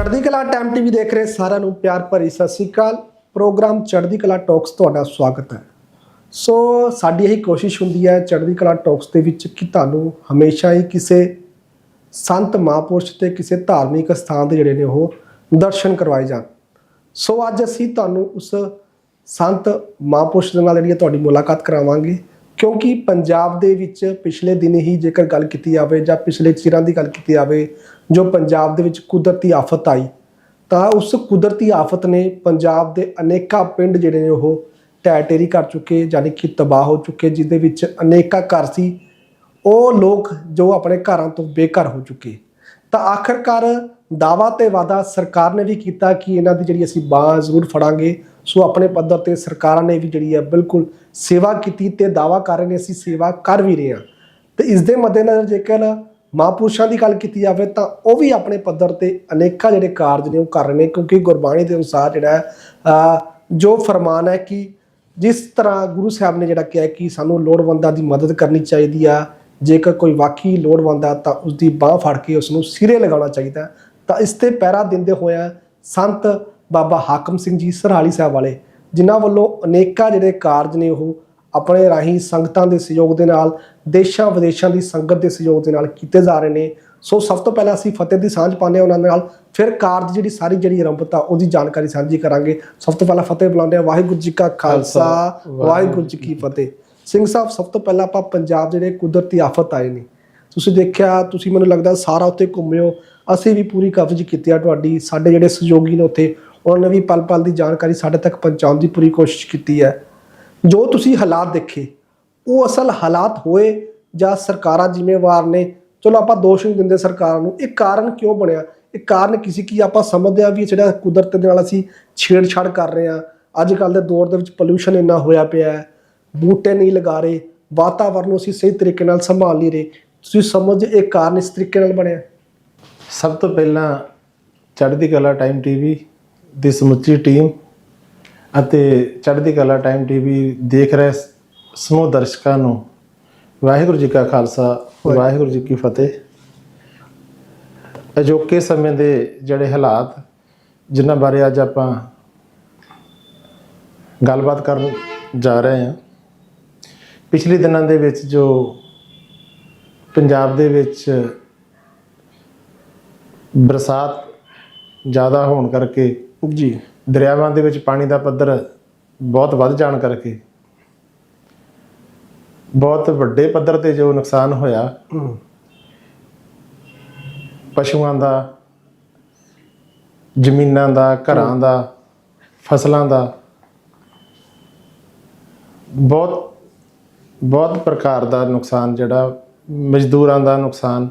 ਚੜ੍ਹਦੀ ਕਲਾ time TV ਦੇਖ ਰਹੇ ਸਾਰਿਆਂ ਨੂੰ ਪਿਆਰ ਭਰੀ ਸਤਿ ਸ੍ਰੀ ਅਕਾਲ। ਪ੍ਰੋਗਰਾਮ ਚੜ੍ਹਦੀ ਕਲਾ ਟਾਕਸ ਤੁਹਾਡਾ ਸਵਾਗਤ ਹੈ। ਸੋ ਸਾਡੀ ਇਹੀ ਕੋਸ਼ਿਸ਼ ਹੁੰਦੀ ਹੈ ਚੜ੍ਹਦੀ ਕਲਾ ਟਾਕਸ ਦੇ ਵਿੱਚ ਕਿ ਤੁਹਾਨੂੰ ਹਮੇਸ਼ਾ ਹੀ ਕਿਸੇ ਸੰਤ ਮਹਾਂਪੁਰਸ਼ ਤੇ ਕਿਸੇ ਧਾਰਮਿਕ ਸਥਾਨ ਦੇ ਜਿਹੜੇ ਨੇ ਉਹ ਦਰਸ਼ਨ ਕਰਵਾਏ ਜਾਣ। ਸੋ ਅੱਜ ਅਸੀਂ ਤੁਹਾਨੂੰ ਉਸ ਸੰਤ ਮਹਾਂਪੁਰਸ਼ ਦੇ ਨਾਲ ਜਿਹੜੀ ਹੈ ਤੁਹਾਡੀ ਮੁਲਾਕਾਤ ਕਰਾਵਾਂਗੇ। ਕਿਉਂਕਿ ਪੰਜਾਬ ਦੇ ਵਿੱਚ ਪਿਛਲੇ ਦਿਨ ਹੀ ਜੇਕਰ ਗੱਲ ਕੀਤੀ ਜਾਵੇ ਜਾਂ ਪਿਛਲੇ ਚਿਰਾਂ ਦੀ ਗੱਲ ਕੀਤੀ ਜਾਵੇ ਜੋ ਪੰਜਾਬ ਦੇ ਵਿੱਚ ਕੁਦਰਤੀ ਆਫਤ ਆਈ, ਤਾਂ ਉਸ ਕੁਦਰਤੀ ਆਫਤ ਨੇ ਪੰਜਾਬ ਦੇ ਅਨੇਕਾਂ ਪਿੰਡ ਜਿਹੜੇ ਨੇ ਉਹ ਢਹਿ ਢੇਰੀ ਕਰ ਚੁੱਕੇ, ਯਾਨੀ ਕਿ ਤਬਾਹ ਹੋ ਚੁੱਕੇ, ਜਿਹਦੇ ਵਿੱਚ ਅਨੇਕਾਂ ਘਰ ਸੀ। ਉਹ ਲੋਕ ਜੋ ਆਪਣੇ ਘਰਾਂ ਤੋਂ ਬੇਘਰ ਹੋ ਚੁੱਕੇ। ਤਾਂ ਆਖਰਕਾਰ ਦਾਵਾ ਤੇ ਵਾਦਾ ਸਰਕਾਰ ਨੇ ਵੀ ਕੀਤਾ ਕਿ ਇਹਨਾਂ ਦੀ ਜਿਹੜੀ ਅਸੀਂ ਬਾਹ ਜ਼ਰੂਰ ਫੜਾਂਗੇ। ਸੋ ਆਪਣੇ ਪੱਧਰ ਤੇ ਸਰਕਾਰਾਂ ਨੇ ਵੀ ਜਿਹੜੀ ਹੈ ਬਿਲਕੁਲ ਸੇਵਾ ਕੀਤੀ ਤੇ ਦਾਵਾ ਕਰ ਰਹੇ ਨੇ, ਅਸੀਂ ਸੇਵਾ ਕਰ ਵੀ ਰਹੇ ਹਾਂ। ਤੇ ਇਸ ਦੇ ਮੱਦੇਨਜ਼ਰ ਜੇਕਰ ਮਹਾਂਪੁਰਸ਼ਾਂ ਦੀ ਗੱਲ ਕੀਤੀ ਜਾਵੇ ਤਾਂ ਉਹ ਵੀ ਆਪਣੇ ਪੱਧਰ ਤੇ ਅਨੇਕਾਂ ਜਿਹੜੇ ਕਾਰਜ ਨੇ ਉਹ ਕਰ ਰਹੇ ਨੇ, ਕਿਉਂਕਿ ਗੁਰਬਾਣੀ ਦੇ ਅਨੁਸਾਰ ਜਿਹੜਾ ਜੋ ਫਰਮਾਨ ਹੈ ਕਿ ਜਿਸ ਤਰ੍ਹਾਂ ਗੁਰੂ ਸਾਹਿਬ ਨੇ ਜਿਹੜਾ ਕਿਹਾ ਕਿ ਸਾਨੂੰ ਲੋੜਵੰਦਾਂ ਦੀ ਮਦਦ ਕਰਨੀ ਚਾਹੀਦੀ ਆ, ਜੇਕਰ ਕੋਈ ਵਾਕਈ ਲੋੜਵੰਦ ਆ ਤਾਂ ਉਸ ਦੀ ਬਾਹ ਫੜ ਕੇ ਉਸ ਨੂੰ ਸਿਰੇ ਲਗਾਉਣਾ ਚਾਹੀਦਾ। ਤਾਂ ਇਸ ਤੇ ਪਹਿਰਾ ਦਿੰਦੇ ਹੋਇਆ ਸੰਤ ਬਾਬਾ ਹਾਕਮ ਸਿੰਘ ਜੀ ਸਰਹਾਲੀ ਸਾਹਿਬ ਵਾਲੇ, ਜਿਨ੍ਹਾਂ ਵੱਲੋਂ ਅਨੇਕਾਂ ਜਿਹੜੇ ਕਾਰਜ ਨੇ ਉਹ ਆਪਣੇ ਰਾਹੀਂ ਸੰਗਤਾਂ ਦੇ ਸਹਿਯੋਗ ਦੇ ਨਾਲ ਦੇਸ਼ਾਂ ਵਿਦੇਸ਼ਾਂ ਦੀ ਸੰਗਤ ਦੇ ਸਹਿਯੋਗ ਦੇ ਨਾਲ ਕੀਤੇ ਜਾ ਰਹੇ ਨੇ। ਸੋ ਸਭ ਤੋਂ ਪਹਿਲਾਂ ਅਸੀਂ ਫਤਿਹ ਦੀ ਸਾਂਝ ਪਾਉਂਦੇ ਹਾਂ ਉਹਨਾਂ ਨਾਲ। ਫਿਰ ਕਾਰਜ ਜਿਹੜੀ ਸਾਰੀ ਜਿਹੜੀ ਆਰੰਭਤਾ ਉਹਦੀ ਜਾਣਕਾਰੀ ਸਾਂਝੀ ਕਰਾਂਗੇ। ਸਭ ਤੋਂ ਪਹਿਲਾਂ ਫਤਿਹ ਬੁਲਾਉਂਦੇ ਹਾਂ। ਵਾਹਿਗੁਰੂ ਜੀ ਕਾ ਖਾਲਸਾ ਵਾਹਿਗੁਰੂ ਜੀ ਕੀ ਫਤਿਹ। ਸਿੰਘ ਸਾਹਿਬ ਸਭ ਤੋਂ ਪਹਿਲਾਂ ਆਪਾਂ ਪੰਜਾਬ ਜਿਹੜੇ ਕੁਦਰਤੀ ਆਫਤ ਆਏ ਨੇ। ਤੁਸੀਂ ਦੇਖਿਆ ਤੁਸੀਂ ਮੈਨੂੰ ਲੱਗਦਾ ਸਾਰਾ ਉੱਥੇ ਘੁੰਮਿਓ। ਅਸੀਂ ਵੀ ਪੂਰੀ ਕਵਰੇਜ ਕੀਤੀ ਆ ਤੁਹਾਡੀ। ਸਾਡੇ ਜਿਹੜੇ ਸਹਿਯੋਗੀ ਨੇ ਉੱਥੇ ਉਹਨਾਂ ਨੇ ਵੀ ਪਲ ਪਲ ਦੀ ਜਾਣਕਾਰੀ ਸਾਡੇ ਤੱਕ ਪਹੁੰਚਾਉਣ ਦੀ ਪੂਰੀ ਕੋਸ਼ਿਸ਼ ਕੀਤੀ ਹੈ। ਜੋ ਤੁਸੀਂ ਹਾਲਾਤ ਦੇਖੇ ਉਹ ਅਸਲ ਹਾਲਾਤ ਹੋਏ ਜਾਂ ਸਰਕਾਰਾਂ ਜ਼ਿੰਮੇਵਾਰ ਨੇ? ਚਲੋ ਆਪਾਂ ਦੋਸ਼ ਨਹੀਂ ਦਿੰਦੇ ਸਰਕਾਰਾਂ ਨੂੰ। ਇਹ ਕਾਰਨ ਕਿਉਂ ਬਣਿਆ? ਇਹ ਕਾਰਨ ਕਿਸੇ ਕੀ ਆਪਾਂ ਸਮਝਦੇ ਆ ਵੀ ਜਿਹੜਾ ਕੁਦਰਤ ਦੇ ਨਾਲ ਅਸੀਂ ਛੇੜਛਾੜ ਕਰ ਰਹੇ ਆ ਅੱਜ ਕੱਲ ਦੇ ਦੌਰ ਦੇ ਵਿੱਚ ਪੋਲੂਸ਼ਨ ਇੰਨਾ ਹੋਇਆ ਪਿਆ ਹੈ। ਬੂਟੇ ਨਹੀਂ ਲਗਾ ਰਹੇ। ਵਾਤਾਵਰਨ ਨੂੰ ਅਸੀਂ ਸਹੀ ਤਰੀਕੇ ਨਾਲ ਸੰਭਾਲ ਨਹੀਂ ਰਹੇ। ਤੁਸੀਂ ਸਮਝ ਇਹ ਕਾਰਨ ਇਸ ਤਰੀਕੇ ਨਾਲ ਬਣਿਆ? ਸਭ ਤੋਂ ਪਹਿਲਾਂ ਚੜ੍ਹਦੀ ਕਲਾ ਟਾਈਮ ਟੀਵੀ ਦੀ ਸਮੁੱਚੀ ਟੀਮ ਅਤੇ ਚੜ੍ਹਦੀ ਕਲਾ ਟਾਈਮ ਟੀਵੀ ਦੇਖ ਰਹੇ ਸਮੂਹ ਦਰਸ਼ਕਾਂ ਨੂੰ ਵਾਹਿਗੁਰੂ ਜੀ ਕਾ ਖਾਲਸਾ ਵਾਹਿਗੁਰੂ। ਜੀ ਕੀ ਫਤਿਹ। ਅਜੋਕੇ ਸਮੇਂ ਦੇ ਜਿਹੜੇ ਹਾਲਾਤ ਜਿਨ੍ਹਾਂ ਬਾਰੇ ਅੱਜ ਆਪਾਂ ਗੱਲਬਾਤ ਕਰਨ ਜਾ ਰਹੇ ਹਾਂ ਪਿਛਲੇ ਦਿਨਾਂ ਦੇ ਵਿੱਚ ਜੋ ਪੰਜਾਬ ਦੇ ਵਿੱਚ ਬਰਸਾਤ ਜ਼ਿਆਦਾ ਹੋਣ ਕਰਕੇ ਜੀ। ਦਰਿਆਵਾਂ ਦੇ ਵਿੱਚ ਪਾਣੀ ਦਾ ਪੱਧਰ ਬਹੁਤ ਵੱਧ ਜਾਣ ਕਰਕੇ ਬਹੁਤ ਵੱਡੇ ਪੱਧਰ ਤੇ ਜੋ ਨੁਕਸਾਨ ਹੋਇਆ ਪਸ਼ੂਆਂ ਦਾ ਜ਼ਮੀਨਾਂ ਦਾ ਘਰਾਂ ਦਾ ਫਸਲਾਂ ਦਾ ਬਹੁਤ ਬਹੁਤ ਪ੍ਰਕਾਰ ਦਾ ਨੁਕਸਾਨ ਜਿਹੜਾ ਮਜ਼ਦੂਰਾਂ ਦਾ ਨੁਕਸਾਨ।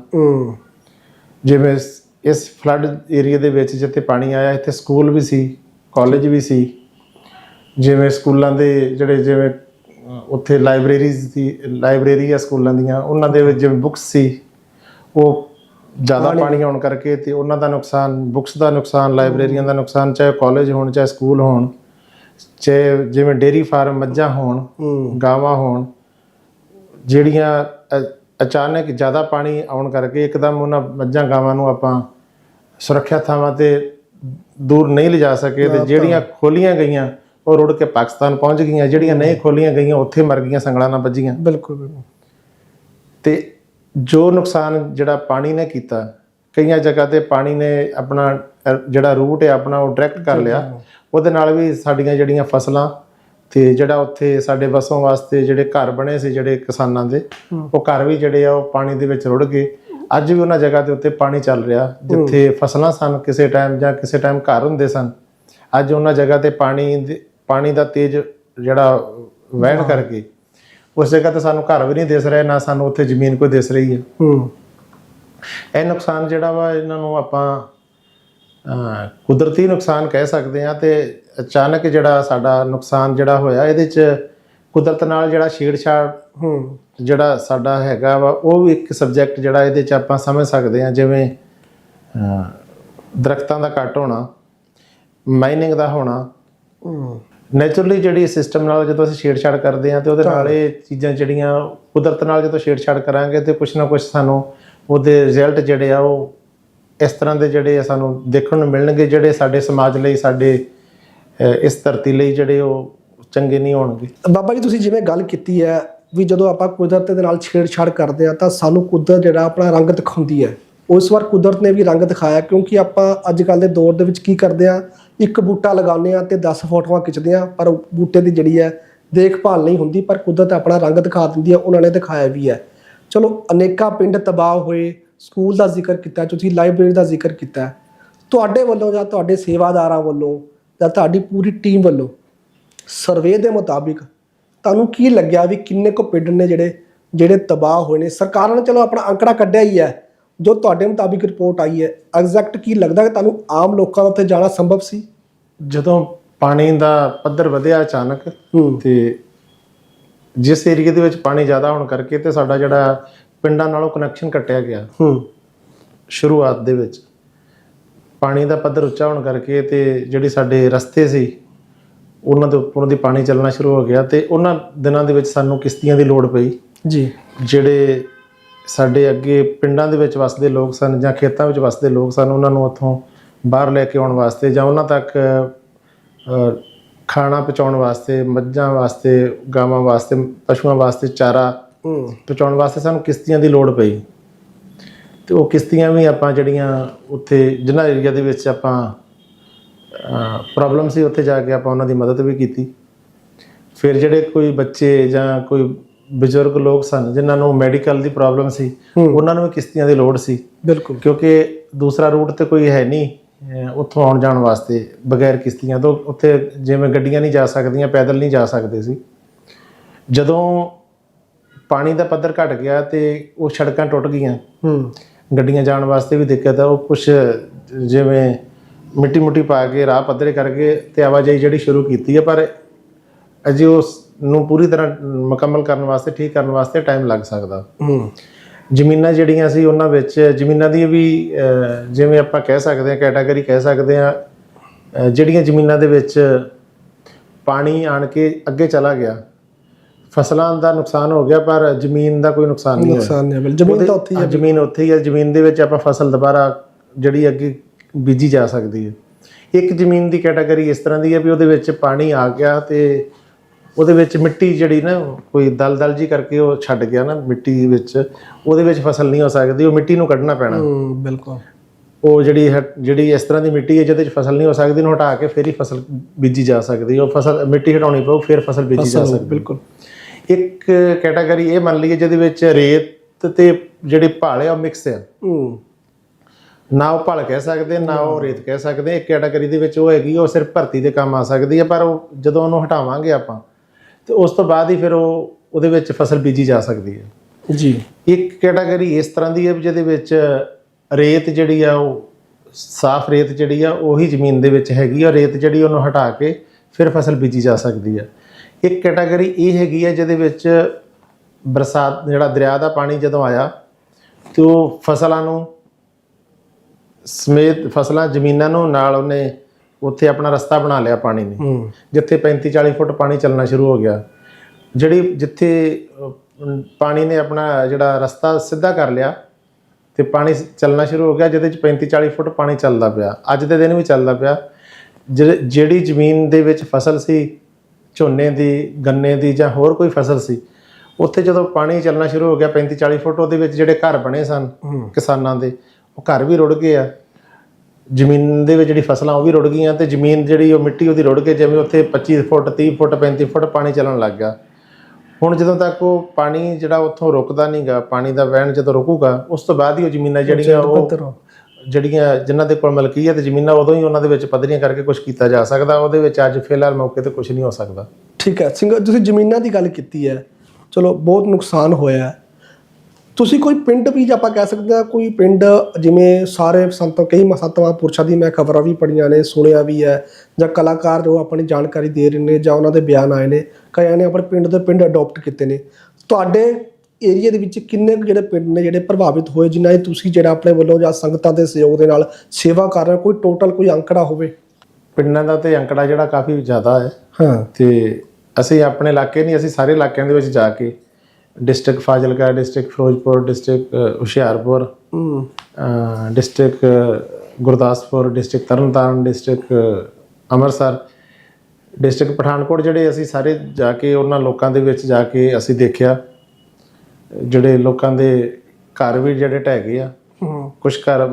ਜਿਵੇਂ ਇਸ- ਫਲੱਡ ਏਰੀਆ ਦੇ ਵਿੱਚ ਜਿੱਥੇ ਪਾਣੀ ਆਇਆ ਇੱਥੇ ਸਕੂਲ ਵੀ ਸੀ ਕਾਲਜ ਵੀ ਸੀ। ਜਿਵੇਂ ਸਕੂਲਾਂ ਦੇ ਜਿਹੜੇ ਜਿਵੇਂ ਉੱਥੇ ਲਾਇਬ੍ਰੇਰੀਜ਼ ਸੀ ਲਾਇਬ੍ਰੇਰੀ ਆ ਸਕੂਲਾਂ ਦੀਆਂ ਉਹਨਾਂ ਦੇ ਵਿੱਚ ਜਿਵੇਂ ਬੁੱਕਸ ਸੀ ਉਹ ਜ਼ਿਆਦਾ ਪਾਣੀ ਆਉਣ ਕਰਕੇ ਤੇ ਉਹਨਾਂ ਦਾ ਨੁਕਸਾਨ ਬੁੱਕਸ ਦਾ ਨੁਕਸਾਨ ਲਾਇਬ੍ਰੇਰੀਆਂ ਦਾ ਨੁਕਸਾਨ ਚਾਹੇ ਕਾਲਜ ਹੋਣ ਚਾਹੇ ਸਕੂਲ ਹੋਣ ਚਾਹੇ ਜਿਵੇਂ ਡੇਰੀ ਫਾਰਮ ਮੱਝਾਂ ਹੋਣ ਗਾਵਾਂ ਹੋਣ ਜਿਹੜੀਆਂ ਅਚਾਨਕ ਜ਼ਿਆਦਾ ਪਾਣੀ ਆਉਣ ਕਰਕੇ ਇੱਕਦਮ ਉਹਨਾਂ ਮੱਝਾਂ ਗਾਵਾਂ ਨੂੰ ਆਪਾਂ ਸੁਰੱਖਿਆ ਥਾਵਾਂ ਤੇ ਦੂਰ ਨਹੀਂ ਲਿਜਾ ਸਕੇ ਤੇ ਜਿਹੜੀਆਂ ਖੋਲੀਆਂ ਗਈਆਂ ਉਹ ਰੁੜ ਕੇ ਪਾਕਿਸਤਾਨ ਪਹੁੰਚ ਗਈਆਂ ਜਿਹੜੀਆਂ ਨਹੀਂ ਖੋਲੀਆਂ ਗਈਆਂ ਉੱਥੇ ਮਰ ਗਈਆਂ ਸੰਗਲਾਂ ਨਾਲ ਵੱਜੀਆਂ। ਬਿਲਕੁਲ ਬਿਲਕੁਲ। ਤੇ ਜੋ ਨੁਕਸਾਨ ਜਿਹੜਾ ਪਾਣੀ ਨੇ ਕੀਤਾ ਕਈਆਂ ਜਗ੍ਹਾ ਤੇ ਪਾਣੀ ਨੇ ਆਪਣਾ ਜਿਹੜਾ ਰੂਟ ਹੈ ਆਪਣਾ ਉਹ ਡਾਇਰੈਕਟ ਕਰ ਲਿਆ। ਉਹਦੇ ਨਾਲ ਵੀ ਸਾਡੀਆਂ ਜਿਹੜੀਆਂ ਫਸਲਾਂ ਤੇ ਜਿਹੜਾ ਉੱਥੇ ਸਾਡੇ ਵਸੋਂ ਵਾਸਤੇ ਜਿਹੜੇ ਘਰ ਬਣੇ ਸੀ ਜਿਹੜੇ ਕਿਸਾਨਾਂ ਦੇ ਉਹ ਘਰ ਵੀ ਜਿਹੜੇ ਆ ਉਹ ਪਾਣੀ ਦੇ ਵਿੱਚ ਰੁੜ ਗਏ। ਅੱਜ ਵੀ ਉਹਨਾਂ ਜਗ੍ਹਾ ਦੇ ਉੱਤੇ ਪਾਣੀ ਚੱਲ ਰਿਹਾ ਜਿੱਥੇ ਫਸਲਾਂ ਸਨ ਕਿਸੇ ਟਾਈਮ ਜਾਂ ਕਿਸੇ ਟਾਈਮ ਘਰ ਹੁੰਦੇ ਸਨ। ਅੱਜ ਉਹਨਾਂ ਜਗ੍ਹਾ ਤੇ ਪਾਣੀ ਪਾਣੀ ਦਾ ਤੇਜ਼ ਜਿਹੜਾ ਵਹਿਣ ਕਰਕੇ ਉਸ ਜਗ੍ਹਾ ਤੇ ਸਾਨੂੰ ਘਰ ਵੀ ਨਹੀਂ ਦਿਸ ਰਿਹਾ ਨਾ ਸਾਨੂੰ ਉੱਥੇ ਜ਼ਮੀਨ ਕੋਈ ਦਿਸ ਰਹੀ ਹੈ। ਹਮ, ਇਹ ਨੁਕਸਾਨ ਜਿਹੜਾ ਵਾ ਇਹਨਾਂ ਨੂੰ ਆਪਾਂ ਕੁਦਰਤੀ ਨੁਕਸਾਨ ਕਹਿ ਸਕਦੇ ਆ ਤੇ ਅਚਾਨਕ ਜਿਹੜਾ ਸਾਡਾ ਨੁਕਸਾਨ ਜਿਹੜਾ ਹੋਇਆ ਇਹਦੇ ਚ ਕੁਦਰਤ ਨਾਲ ਜਿਹੜਾ ਛੇੜਛਾੜ ਹਮ, ਜਿਹੜਾ ਸਾਡਾ ਹੈਗਾ ਵਾ ਉਹ ਵੀ ਇੱਕ ਸਬਜੈਕਟ ਜਿਹੜਾ ਇਹਦੇ ਚ ਆਪਾਂ ਸਮਝ ਸਕਦੇ ਆ ਜਿਵੇਂ ਦਰਖਤਾਂ ਦਾ ਘੱਟ ਹੋਣਾ ਮਾਈਨਿੰਗ ਦਾ ਹੋਣਾ ਨੇਚਰਲੀ ਜਿਹੜੀ ਸਿਸਟਮ ਨਾਲ ਜਦੋਂ ਅਸੀਂ ਛੇੜਛਾੜ ਕਰਦੇ ਆ ਤੇ ਉਹਦੇ ਨਾਲ ਇਹ ਚੀਜ਼ਾਂ ਜਿਹੜੀਆਂ ਕੁਦਰਤ ਨਾਲ ਜਦੋਂ ਛੇੜਛਾੜ ਕਰਾਂਗੇ ਤੇ ਕੁਛ ਨਾ ਕੁਛ ਸਾਨੂੰ ਉਹਦੇ ਰਿਜ਼ਲਟ ਜਿਹੜੇ ਆ ਉਹ ਇਸ ਤਰ੍ਹਾਂ ਦੇ ਜਿਹੜੇ ਆ ਸਾਨੂੰ ਦੇਖਣ ਨੂੰ ਮਿਲਣਗੇ ਜਿਹੜੇ ਸਾਡੇ ਸਮਾਜ ਲਈ ਸਾਡੇ ਇਸ ਧਰਤੀ ਲਈ ਜਿਹੜੇ ਉਹ ਚੰਗੇ ਨਹੀਂ ਹੋਣਗੇ। ਬਾਬਾ ਜੀ ਤੁਸੀਂ ਜਿਵੇਂ ਗੱਲ ਕੀਤੀ ਹੈ ਵੀ ਜਦੋਂ ਆਪਾਂ ਕੁਦਰਤ ਦੇ ਨਾਲ ਛੇੜਛਾੜ ਕਰਦੇ ਆ ਤਾਂ ਸਾਨੂੰ ਕੁਦਰਤ ਜਿਹੜਾ ਆਪਣਾ ਰੰਗ ਦਿਖਾਉਂਦੀ ਹੈ। ਉਸ ਵਾਰ ਕੁਦਰਤ ਨੇ ਵੀ ਰੰਗ ਦਿਖਾਇਆ ਕਿਉਂਕਿ ਆਪਾਂ ਅੱਜ ਕੱਲ ਦੇ ਦੌਰ ਦੇ ਵਿੱਚ ਕੀ ਕਰਦੇ ਆ ਇੱਕ ਬੂਟਾ ਲਗਾਉਂਦੇ ਆ ਤੇ 10 ਫੋਟੋਆਂ ਖਿੱਚਦੇ ਆ ਪਰ ਬੂਟੇ ਦੀ ਜਿਹੜੀ ਹੈ ਦੇਖਭਾਲ ਨਹੀਂ ਹੁੰਦੀ, ਪਰ ਕੁਦਰਤ ਆਪਣਾ ਰੰਗ ਦਿਖਾ ਦਿੰਦੀ ਹੈ, ਉਹਨਾਂ ਨੇ ਦਿਖਾਇਆ ਵੀ ਹੈ। ਚਲੋ, ਅਨੇਕਾਂ ਪਿੰਡ ਤਬਾਹ ਹੋਏ, ਸਕੂਲ ਦਾ ਜ਼ਿਕਰ ਕੀਤਾ, ਤੁਸੀਂ ਲਾਇਬ੍ਰੇਰੀ ਦਾ ਜ਼ਿਕਰ ਕੀਤਾ। ਤੁਹਾਡੇ ਵੱਲੋਂ ਜਾਂ ਤੁਹਾਡੇ ਸੇਵਾਦਾਰਾਂ ਵੱਲੋਂ ਜਾਂ ਤੁਹਾਡੀ ਪੂਰੀ ਟੀਮ ਵੱਲੋਂ ਸਰਵੇ ਦੇ ਮੁਤਾਬਿਕ ਤੁਹਾਨੂੰ ਕੀ ਲੱਗਿਆ ਵੀ ਕਿੰਨੇ ਕੁ ਪਿੰਡ ਨੇ ਜਿਹੜੇ ਜਿਹੜੇ ਤਬਾਹ ਹੋਏ ਨੇ? ਸਰਕਾਰਾਂ ਨੇ ਚਲੋ ਆਪਣਾ ਅੰਕੜਾ ਕੱਢਿਆ ਹੀ ਹੈ। ਜੋ ਤੁਹਾਡੇ ਮੁਤਾਬਿਕ ਰਿਪੋਰਟ ਆਈ ਹੈ ਐਗਜ਼ੈਕਟ ਕੀ ਲੱਗਦਾ ਕਿ ਤੁਹਾਨੂੰ ਆਮ ਲੋਕਾਂ ਦਾ ਉੱਥੇ ਜਾਣਾ ਸੰਭਵ ਸੀ? ਜਦੋਂ ਪਾਣੀ ਦਾ ਪੱਧਰ ਵਧਿਆ ਅਚਾਨਕ ਤੇ ਜਿਸ ਏਰੀਏ ਦੇ ਵਿੱਚ ਪਾਣੀ ਜ਼ਿਆਦਾ ਹੋਣ ਕਰਕੇ ਤੇ ਸਾਡਾ ਜਿਹੜਾ ਪਿੰਡਾਂ ਨਾਲੋਂ ਕਨੈਕਸ਼ਨ ਕੱਟਿਆ ਗਿਆ। ਹੂੰ। ਸ਼ੁਰੂਆਤ ਦੇ ਵਿੱਚ ਪਾਣੀ ਦਾ ਪੱਧਰ ਉੱਚਾ ਹੋਣ ਕਰਕੇ ਤੇ ਜਿਹੜੇ ਸਾਡੇ ਰਸਤੇ ਸੀ ਉਹਨਾਂ ਦੇ ਉੱਪਰੋਂ ਦੀ ਪਾਣੀ ਚੱਲਣਾ ਸ਼ੁਰੂ ਹੋ ਗਿਆ ਤੇ ਉਹਨਾਂ ਦਿਨਾਂ ਦੇ ਵਿੱਚ ਸਾਨੂੰ ਕਿਸ਼ਤੀਆਂ ਦੀ ਲੋੜ ਪਈ। ਜੀ। ਜਿਹੜੇ ਸਾਡੇ ਅੱਗੇ ਪਿੰਡਾਂ ਦੇ ਵਿੱਚ ਵਸਦੇ ਲੋਕ ਸਨ ਜਾਂ ਖੇਤਾਂ ਵਿੱਚ ਵਸਦੇ ਲੋਕ ਸਨ ਉਹਨਾਂ ਨੂੰ ਉੱਥੋਂ ਬਾਹਰ ਲੈ ਕੇ ਆਉਣ ਵਾਸਤੇ ਜਾਂ ਉਹਨਾਂ ਤੱਕ ਖਾਣਾ ਪਹੁੰਚਾਉਣ ਵਾਸਤੇ ਮੱਝਾਂ ਵਾਸਤੇ ਗਾਵਾਂ ਵਾਸਤੇ ਪਸ਼ੂਆਂ ਵਾਸਤੇ ਚਾਰਾ ਪਹੁੰਚਾਉਣ ਵਾਸਤੇ ਸਾਨੂੰ ਕਿਸ਼ਤੀਆਂ ਦੀ ਲੋੜ ਪਈ। ਤੇ ਉਹ ਕਿਸ਼ਤੀਆਂ ਵੀ ਆਪਾਂ ਜਿਹੜੀਆਂ ਉੱਥੇ ਜਿਨ੍ਹਾਂ ਏਰੀਆ ਦੇ ਵਿੱਚ ਆਪਾਂ ਪ੍ਰੋਬਲਮ ਸੀ ਉੱਥੇ ਜਾ ਕੇ ਆਪਾਂ ਉਹਨਾਂ ਦੀ ਮਦਦ ਵੀ ਕੀਤੀ। ਫਿਰ ਜਿਹੜੇ ਕੋਈ ਬੱਚੇ ਜਾਂ ਕੋਈ ਬਜ਼ੁਰਗ ਲੋਕ ਸਨ ਜਿਨ੍ਹਾਂ ਨੂੰ ਮੈਡੀਕਲ ਦੀ ਪ੍ਰੋਬਲਮ ਸੀ। ਉਹਨਾਂ ਨੂੰ ਵੀ ਕਿਸ਼ਤੀਆਂ ਦੀ ਲੋੜ ਸੀ। ਬਿਲਕੁਲ। ਕਿਉਂਕਿ ਦੂਸਰਾ ਰੂਟ ਤੇ ਕੋਈ ਹੈ ਨਹੀਂ ਉੱਥੋਂ ਆਉਣ ਜਾਣ ਵਾਸਤੇ ਬਗੈਰ ਕਿਸ਼ਤੀਆਂ ਤੋਂ ਉੱਥੇ ਜਿਵੇਂ ਗੱਡੀਆਂ ਨਹੀਂ ਜਾ ਸਕਦੀਆਂ ਪੈਦਲ ਨਹੀਂ ਜਾ ਸਕਦੇ ਸੀ। ਜਦੋਂ ਪਾਣੀ ਦਾ ਪੱਧਰ ਘਟ ਗਿਆ ਤੇ ਉਹ ਸੜਕਾਂ ਟੁੱਟ ਗਈਆਂ ਹੂੰ। ਗੱਡੀਆਂ ਜਾਣ ਵਾਸਤੇ ਵੀ ਦਿੱਕਤ ਆ ਉਹ ਕੁਝ ਜਿਵੇਂ ਮਿੱਟੀ ਮੁੱਟੀ ਪਾ ਕੇ ਰਾਹ ਪੱਧਰੇ ਕਰਕੇ ਤੇ ਆਵਾਜਾਈ ਜਿਹੜੀ ਸ਼ੁਰੂ ਕੀਤੀ ਹੈ ਪਰ ਅਜੇ ਉਸ ਨੂੰ ਪੂਰੀ ਤਰ੍ਹਾਂ ਮੁਕੰਮਲ ਕਰਨ ਵਾਸਤੇ ਠੀਕ ਕਰਨ ਵਾਸਤੇ ਟਾਈਮ ਲੱਗ ਸਕਦਾ। ਹੂੰ। ਜ਼ਮੀਨਾਂ ਜਿਹੜੀਆਂ ਸੀ ਉਹਨਾਂ ਵਿੱਚ ਜ਼ਮੀਨਾਂ ਦੀ ਵੀ ਜਿਵੇਂ ਆਪਾਂ ਕਹਿ ਸਕਦੇ ਹਾਂ ਕੈਟਾਗਰੀ ਕਹਿ ਸਕਦੇ ਹਾਂ ਜਿਹੜੀਆਂ ਜ਼ਮੀਨਾਂ ਦੇ ਵਿੱਚ ਪਾਣੀ ਆਣ ਕੇ ਅੱਗੇ ਚਲਾ ਗਿਆ। ਫਸਲਾਂ ਦਾ ਨੁਕਸਾਨ ਹੋ ਗਿਆ ਪਰ ਜ਼ਮੀਨ ਦਾ ਕੋਈ ਨੁਕਸਾਨ ਨਹੀਂ ਹੋਇਆ। ਨੁਕਸਾਨ ਨਹੀਂ ਬਿਲ ਜ਼ਮੀਨ ਤਾਂ ਉੱਥੇ ਹੀ ਹਾਂ, ਜ਼ਮੀਨ ਉੱਥੇ ਹੀ ਹੈ ਜ਼ਮੀਨ ਦੇ ਵਿੱਚ ਆਪਾਂ ਫਸਲ ਦੁਬਾਰਾ ਜਿਹੜੀ ਅੱਗੇ ਬੀਜੀ ਜਾ ਸਕਦੀ ਹੈ। ਇੱਕ ਜ਼ਮੀਨ ਦੀ ਕੈਟਾਗਰੀ ਇਸ ਤਰ੍ਹਾਂ ਦੀ ਹੈ ਵੀ ਉਹਦੇ ਵਿੱਚ ਪਾਣੀ ਆ ਗਿਆ ਤੇ ਉਹਦੇ ਵਿੱਚ ਮਿੱਟੀ ਜਿਹੜੀ ਨਾ ਕੋਈ ਦਲਦਲ ਜੀ ਕਰਕੇ ਉਹ ਛੱਡ ਗਿਆ ਨਾ ਮਿੱਟੀ ਵਿੱਚ ਉਹਦੇ ਵਿੱਚ ਫਸਲ ਨਹੀਂ ਹੋ ਸਕਦੀ ਉਹ ਮਿੱਟੀ ਨੂੰ ਕੱਢਣਾ ਪੈਣਾ। ਹੂੰ ਬਿਲਕੁਲ। ਉਹ ਜਿਹੜੀ ਜਿਹੜੀ ਇਸ ਤਰ੍ਹਾਂ ਦੀ ਮਿੱਟੀ ਹੈ ਜਿਹਦੇ ਵਿੱਚ ਫਸਲ ਨਹੀਂ ਹੋ ਸਕਦੀ ਨੂੰ ਹਟਾ ਕੇ ਫਿਰ ਹੀ ਫਸਲ ਬੀਜੀ ਜਾ ਸਕਦੀ ਹੈ। ਉਹ ਫਸਲ ਮਿੱਟੀ ਹਟਾਉਣੀ ਪਊ ਫਿਰ ਫਸਲ ਬੀਜੀ ਜਾ ਸਕਦੀ ਬਿਲਕੁਲ। ਇੱਕ ਕੈਟਾਗਰੀ ਇਹ ਮੰਨ ਲਈਏ ਜਿਹਦੇ ਵਿੱਚ ਰੇਤ ਤੇ ਜਿਹੜੇ ਭਾਲ ਆ ਮਿਕਸ ਆ। ਹੂੰ। ਨਾ ਉਹ ਭਲ ਕਹਿ ਸਕਦੇ ਨਾ ਉਹ ਰੇਤ ਕਹਿ ਸਕਦੇ। ਇੱਕ ਕੈਟਾਗਰੀ ਦੇ ਵਿੱਚ ਉਹ ਹੈਗੀ ਉਹ ਸਿਰਫ ਭਰਤੀ ਦੇ ਕੰਮ ਆ ਸਕਦੀ ਹੈ ਪਰ ਉਹ ਜਦੋਂ ਉਹਨੂੰ ਹਟਾਵਾਂਗੇ ਆਪਾਂ ਤੇ ਉਸ ਤੋਂ ਬਾਅਦ ਹੀ ਫਿਰ ਉਹ ਉਹਦੇ ਵਿੱਚ ਫਸਲ ਬੀਜੀ ਜਾ ਸਕਦੀ ਹੈ। ਜੀ। ਇੱਕ ਕੈਟਾਗਰੀ ਇਸ ਤਰ੍ਹਾਂ ਦੀ ਹੈ ਵੀ ਜਿਹਦੇ ਵਿੱਚ ਰੇਤ ਜਿਹੜੀ ਆ ਉਹ ਸਾਫ਼ ਰੇਤ ਜਿਹੜੀ ਆ ਉਹੀ ਜ਼ਮੀਨ ਦੇ ਵਿੱਚ ਹੈਗੀ ਆ ਰੇਤ ਜਿਹੜੀ ਉਹਨੂੰ ਹਟਾ ਕੇ ਫਿਰ ਫਸਲ ਬੀਜੀ ਜਾ ਸਕਦੀ ਹੈ ਇੱਕ ਕੈਟਾਗਰੀ ਇਹ ਹੈਗੀ ਹੈ ਜਿਹਦੇ ਵਿੱਚ ਬਰਸਾਤ ਜਿਹੜਾ ਦਰਿਆ ਦਾ ਪਾਣੀ ਜਦੋਂ ਆਇਆ ਤੇ ਉਹ ਫਸਲਾਂ ਨੂੰ ਸਮੇਤ ਫਸਲਾਂ ਜ਼ਮੀਨਾਂ ਨੂੰ ਨਾਲ ਉਹਨੇ ਉੱਥੇ ਆਪਣਾ ਰਸਤਾ ਬਣਾ ਲਿਆ ਪਾਣੀ ਨੇ। ਜਿੱਥੇ 35 40 ਫੁੱਟ ਪਾਣੀ ਚੱਲਣਾ ਸ਼ੁਰੂ ਹੋ ਗਿਆ। ਜਿਹੜੀ ਜਿੱਥੇ ਪਾਣੀ ਨੇ ਆਪਣਾ ਜਿਹੜਾ ਰਸਤਾ ਸਿੱਧਾ ਕਰ ਲਿਆ ਤੇ ਪਾਣੀ ਚੱਲਣਾ ਸ਼ੁਰੂ ਹੋ ਗਿਆ ਜਿਹਦੇ ਚ 35 40 ਫੁੱਟ ਪਾਣੀ ਚੱਲਦਾ ਪਿਆ। ਅੱਜ ਦੇ ਦਿਨ ਵੀ ਚੱਲਦਾ ਪਿਆ। ਜਿਹੜੇ- ਜ਼ਮੀਨ ਦੇ ਵਿੱਚ ਫਸਲ ਸੀ ਝੋਨੇ ਦੀ ਗੰਨੇ ਦੀ ਜਾਂ ਹੋਰ ਕੋਈ ਫਸਲ ਸੀ ਉੱਥੇ ਜਦੋਂ ਪਾਣੀ ਚੱਲਣਾ ਸ਼ੁਰੂ ਹੋ ਗਿਆ 35 40 ਫੁੱਟ ਉਹਦੇ ਵਿੱਚ ਜਿਹੜੇ ਘਰ ਬਣੇ ਸਨ ਕਿਸਾਨਾਂ ਦੇ ਉਹ ਘਰ ਵੀ ਰੁੜ ਗਏ ਆ। ਜ਼ਮੀਨ ਦੇ ਵਿੱਚ ਜਿਹੜੀ ਫਸਲਾਂ ਉਹ ਵੀ ਰੁੜ ਗਈਆਂ ਤੇ ਜ਼ਮੀਨ ਜਿਹੜੀ ਉਹ ਮਿੱਟੀ ਉਹਦੀ ਰੁੜ ਕੇ ਜਿਵੇਂ ਉੱਥੇ 25 ਫੁੱਟ 30 ਫੁੱਟ 35 ਫੁੱਟ ਪਾਣੀ ਚੱਲਣ ਲੱਗ ਗਿਆ। ਹੁਣ ਜਦੋਂ ਤੱਕ ਉਹ ਪਾਣੀ ਜਿਹੜਾ ਉੱਥੋਂ ਰੁਕਦਾ ਨਹੀਂਗਾ ਪਾਣੀ ਦਾ ਵਹਿਣ ਜਦੋਂ ਰੁਕੂਗਾ ਉਸ ਤੋਂ ਬਾਅਦ ਹੀ ਉਹ ਜ਼ਮੀਨਾਂ ਜਿਹੜੀਆਂ ਉਹ। ਜਿਹੜੀਆਂ ਜਿਨ੍ਹਾਂ ਦੇ ਕੋਲ ਮਲਕੀਅਤ ਜ਼ਮੀਨਾਂ ਉਦੋਂ ਹੀ ਉਹਨਾਂ ਦੇ ਵਿੱਚ ਪੱਧਰੀਆਂ ਕਰਕੇ ਕੁਝ ਕੀਤਾ ਜਾ ਸਕਦਾ। ਉਹਦੇ ਵਿੱਚ ਅੱਜ ਫਿਲਹਾਲ ਮੌਕੇ ਤੇ ਕੁਝ ਨਹੀਂ ਹੋ ਸਕਦਾ। ਠੀਕ ਹੈ। ਸਿੰਘ ਤੁਸੀਂ ਜ਼ਮੀਨਾਂ ਦੀ ਗੱਲ ਕੀਤੀ ਹੈ। ਚਲੋ ਬਹੁਤ ਨੁਕਸਾਨ ਹੋਇਆ ਹੈ। ਤੁਸੀਂ ਕੋਈ ਪਿੰਡ ਵੀ ਜੇ ਆਪਾਂ ਕਹਿ ਸਕਦੇ ਹਾਂ ਕੋਈ ਪਿੰਡ ਜਿਵੇਂ ਸਾਰੇ ਸੰਤ ਕਈ ਮਹੱਤਵਪੂਰਨ ਪੁਰਸ਼ਾਂ ਦੀ ਮੈਂ ਖਬਰਾਂ ਵੀ ਪੜੀਆਂ ਨੇ ਸੁਣਿਆ ਵੀ ਹੈ ਜਾਂ ਕਲਾਕਾਰ ਜੋ ਆਪਣੀ ਜਾਣਕਾਰੀ ਦੇ ਰਹੇ ਨੇ ਜਾਂ ਉਹਨਾਂ ਦੇ ਬਿਆਨ ਆਏ ਨੇ ਕਈਆਂ ਨੇ ਆਪਣੇ ਪਿੰਡ ਦੇ ਪਿੰਡ ਅਡਾਪਟ ਕੀਤੇ ਨੇ। ਤੁਹਾਡੇ ਏਰੀਆ ਦੇ ਵਿੱਚ ਕਿੰਨੇ ਕੁ ਜਿਹੜੇ ਪਿੰਡ ਨੇ ਜਿਹੜੇ ਪ੍ਰਭਾਵਿਤ ਹੋਏ ਜਿਨ੍ਹਾਂ ਦੀ ਤੁਸੀਂ ਜਿਹੜਾ ਆਪਣੇ ਵੱਲੋਂ ਜਾਂ ਸੰਗਤਾਂ ਦੇ ਸਹਿਯੋਗ ਦੇ ਨਾਲ ਸੇਵਾ ਕਰ ਰਹੇ ਕੋਈ ਟੋਟਲ ਕੋਈ ਅੰਕੜਾ ਹੋਵੇ? ਪਿੰਡਾਂ ਦਾ ਤੇ ਅੰਕੜਾ ਜਿਹੜਾ ਕਾਫੀ ਜ਼ਿਆਦਾ ਹੈ। ਹਾਂ। ਤੇ ਅਸੀਂ ਆਪਣੇ ਇਲਾਕੇ ਨਹੀਂ ਅਸੀਂ ਸਾਰੇ ਇਲਾਕਿਆਂ ਦੇ ਵਿੱਚ ਜਾ ਕੇ district Fazilka district Firozpur district Hoshiarpur district Gurdaspur district Tarn Taran district Amritsar district Pathankot ਜਿਹੜੇ ਅਸੀਂ ਸਾਰੇ ਜਾ ਕੇ ਉਹਨਾਂ ਲੋਕਾਂ ਦੇ ਵਿੱਚ ਜਾ ਕੇ ਅਸੀਂ ਦੇਖਿਆ ਜਿਹੜੇ ਲੋਕਾਂ ਦੇ ਘਰ ਵੀ ਜਿਹੜੇ ਢਹਿ ਗਏ ਆ ਕੁਝ ਘਰ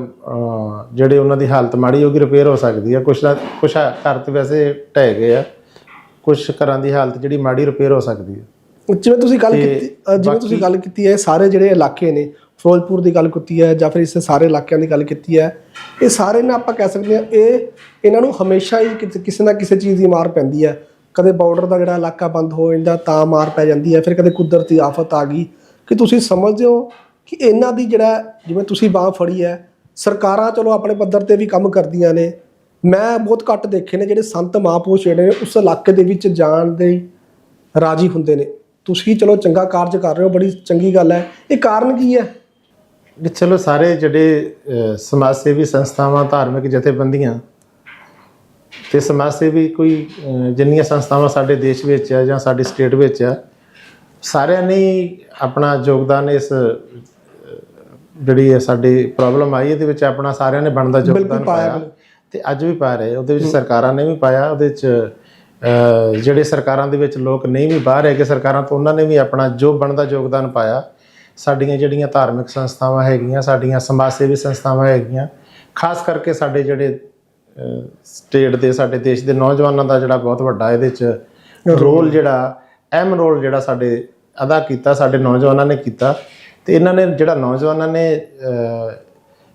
ਜਿਹੜੇ ਉਹਨਾਂ ਦੀ ਹਾਲਤ ਮਾੜੀ ਹੋ ਗਈ ਰਿਪੇਅਰ ਹੋ ਸਕਦੀ ਆ ਕੁਝ ਕੁਝ ਘਰ ਤੇ ਵੈਸੇ ਢਹਿ ਗਏ ਆ ਕੁਝ ਘਰਾਂ ਦੀ ਹਾਲਤ ਜਿਹੜੀ ਮਾੜੀ ਰਿਪੇਅਰ ਹੋ ਸਕਦੀ ਆ। ਜਿਵੇਂ ਤੁਸੀਂ ਗੱਲ ਕੀਤੀ ਜਿਵੇਂ ਤੁਸੀਂ ਗੱਲ ਕੀਤੀ ਹੈ ਸਾਰੇ ਜਿਹੜੇ ਇਲਾਕੇ ਨੇ ਫਿਰੋਜ਼ਪੁਰ ਦੀ ਗੱਲ ਕੀਤੀ ਹੈ ਜਾਂ ਫਿਰ ਇਸ ਸਾਰੇ ਇਲਾਕਿਆਂ ਦੀ ਗੱਲ ਕੀਤੀ ਹੈ ਇਹ ਸਾਰੇ ਨਾ ਆਪਾਂ ਕਹਿ ਸਕਦੇ ਹਾਂ ਇਹ ਇਹਨਾਂ ਨੂੰ ਹਮੇਸ਼ਾ ਹੀ ਕਿਸੇ ਨਾ ਕਿਸੇ ਚੀਜ਼ ਦੀ ਮਾਰ ਪੈਂਦੀ ਹੈ। ਕਦੇ ਬਾਰਡਰ ਦਾ ਜਿਹੜਾ ਇਲਾਕਾ ਬੰਦ ਹੋ ਜਾਂਦਾ ਤਾਂ ਮਾਰ ਪੈ ਜਾਂਦੀ ਹੈ ਫਿਰ ਕਦੇ ਕੁਦਰਤੀ ਆਫਤ ਆ ਗਈ। ਕਿ ਤੁਸੀਂ ਸਮਝਦੇ ਹੋ ਕਿ ਇਹਨਾਂ ਦੀ ਜਿਹੜਾ ਜਿਵੇਂ ਤੁਸੀਂ ਬਾਹ ਫੜੀ ਹੈ ਸਰਕਾਰਾਂ ਚਲੋ ਆਪਣੇ ਪੱਧਰ ਤੇ ਵੀ ਕੰਮ ਕਰਦੀਆਂ ਨੇ। ਮੈਂ ਬਹੁਤ ਘੱਟ ਦੇਖੇ ਨੇ ਜਿਹੜੇ ਸੰਤ ਮਹਾਂਪੁਰਸ਼ ਜਿਹੜੇ ਨੇ ਉਸ ਇਲਾਕੇ ਦੇ ਵਿੱਚ ਜਾਣ ਦੇ ਰਾਜੀ ਹੁੰਦੇ ਨੇ। ਤੁਸੀਂ ਚਲੋ ਚੰਗਾ ਕਾਰਜ ਕਰ ਰਹੇ ਹੋ ਬੜੀ ਚੰਗੀ ਗੱਲ ਹੈ। ਇਹ ਕਾਰਨ ਕੀ ਹੈ? ਵੀ ਚਲੋ ਸਾਰੇ ਜਿਹੜੇ ਸਮਾਜ ਸੇਵੀ ਸੰਸਥਾਵਾਂ ਧਾਰਮਿਕ ਜਥੇਬੰਦੀਆਂ ਤੇ ਸਮਾਜ ਸੇਵੀ ਕੋਈ ਜਿੰਨੀਆਂ ਸੰਸਥਾਵਾਂ ਸਾਡੇ ਦੇਸ਼ ਵਿੱਚ ਆ ਜਾਂ ਸਾਡੀ ਸਟੇਟ ਵਿੱਚ ਆ ਸਾਰਿਆਂ ਨੇ ਹੀ ਆਪਣਾ ਯੋਗਦਾਨ ਇਸ ਜਿਹੜੀ ਇਹ ਸਾਡੀ ਪ੍ਰੋਬਲਮ ਆਈ ਇਹਦੇ ਵਿੱਚ ਆਪਣਾ ਸਾਰਿਆਂ ਨੇ ਬਣਦਾ ਯੋਗਦਾਨ ਪਾਇਆ, ਤੇ ਅੱਜ ਵੀ ਪਾ ਰਹੇ ਉਹਦੇ ਵਿੱਚ ਸਰਕਾਰਾਂ ਨੇ ਵੀ ਪਾਇਆ ਉਹਦੇ ਵਿੱਚ ਜਿਹੜੇ ਸਰਕਾਰਾਂ ਦੇ ਵਿੱਚ ਲੋਕ ਨਹੀਂ ਵੀ ਬਾਹਰ ਹੈਗੇ ਸਰਕਾਰਾਂ ਤੋਂ, ਉਹਨਾਂ ਨੇ ਵੀ ਆਪਣਾ ਜੋ ਬਣਦਾ ਯੋਗਦਾਨ ਪਾਇਆ। ਸਾਡੀਆਂ ਜਿਹੜੀਆਂ ਧਾਰਮਿਕ ਸੰਸਥਾਵਾਂ ਹੈਗੀਆਂ, ਸਾਡੀਆਂ ਸਮਾਜ ਸੇਵੀ ਸੰਸਥਾਵਾਂ ਹੈਗੀਆਂ, ਖਾਸ ਕਰਕੇ ਸਾਡੇ ਜਿਹੜੇ ਸਟੇਟ ਦੇ, ਸਾਡੇ ਦੇਸ਼ ਦੇ ਨੌਜਵਾਨਾਂ ਦਾ ਜਿਹੜਾ ਬਹੁਤ ਵੱਡਾ ਇਹਦੇ ਵਿੱਚ ਰੋਲ ਜਿਹੜਾ, ਅਹਿਮ ਰੋਲ ਜਿਹੜਾ ਸਾਡੇ ਅਦਾ ਕੀਤਾ, ਸਾਡੇ ਨੌਜਵਾਨਾਂ ਨੇ ਕੀਤਾ। ਤੇ ਇਹਨਾਂ ਨੇ ਜਿਹੜਾ ਨੌਜਵਾਨਾਂ ਨੇ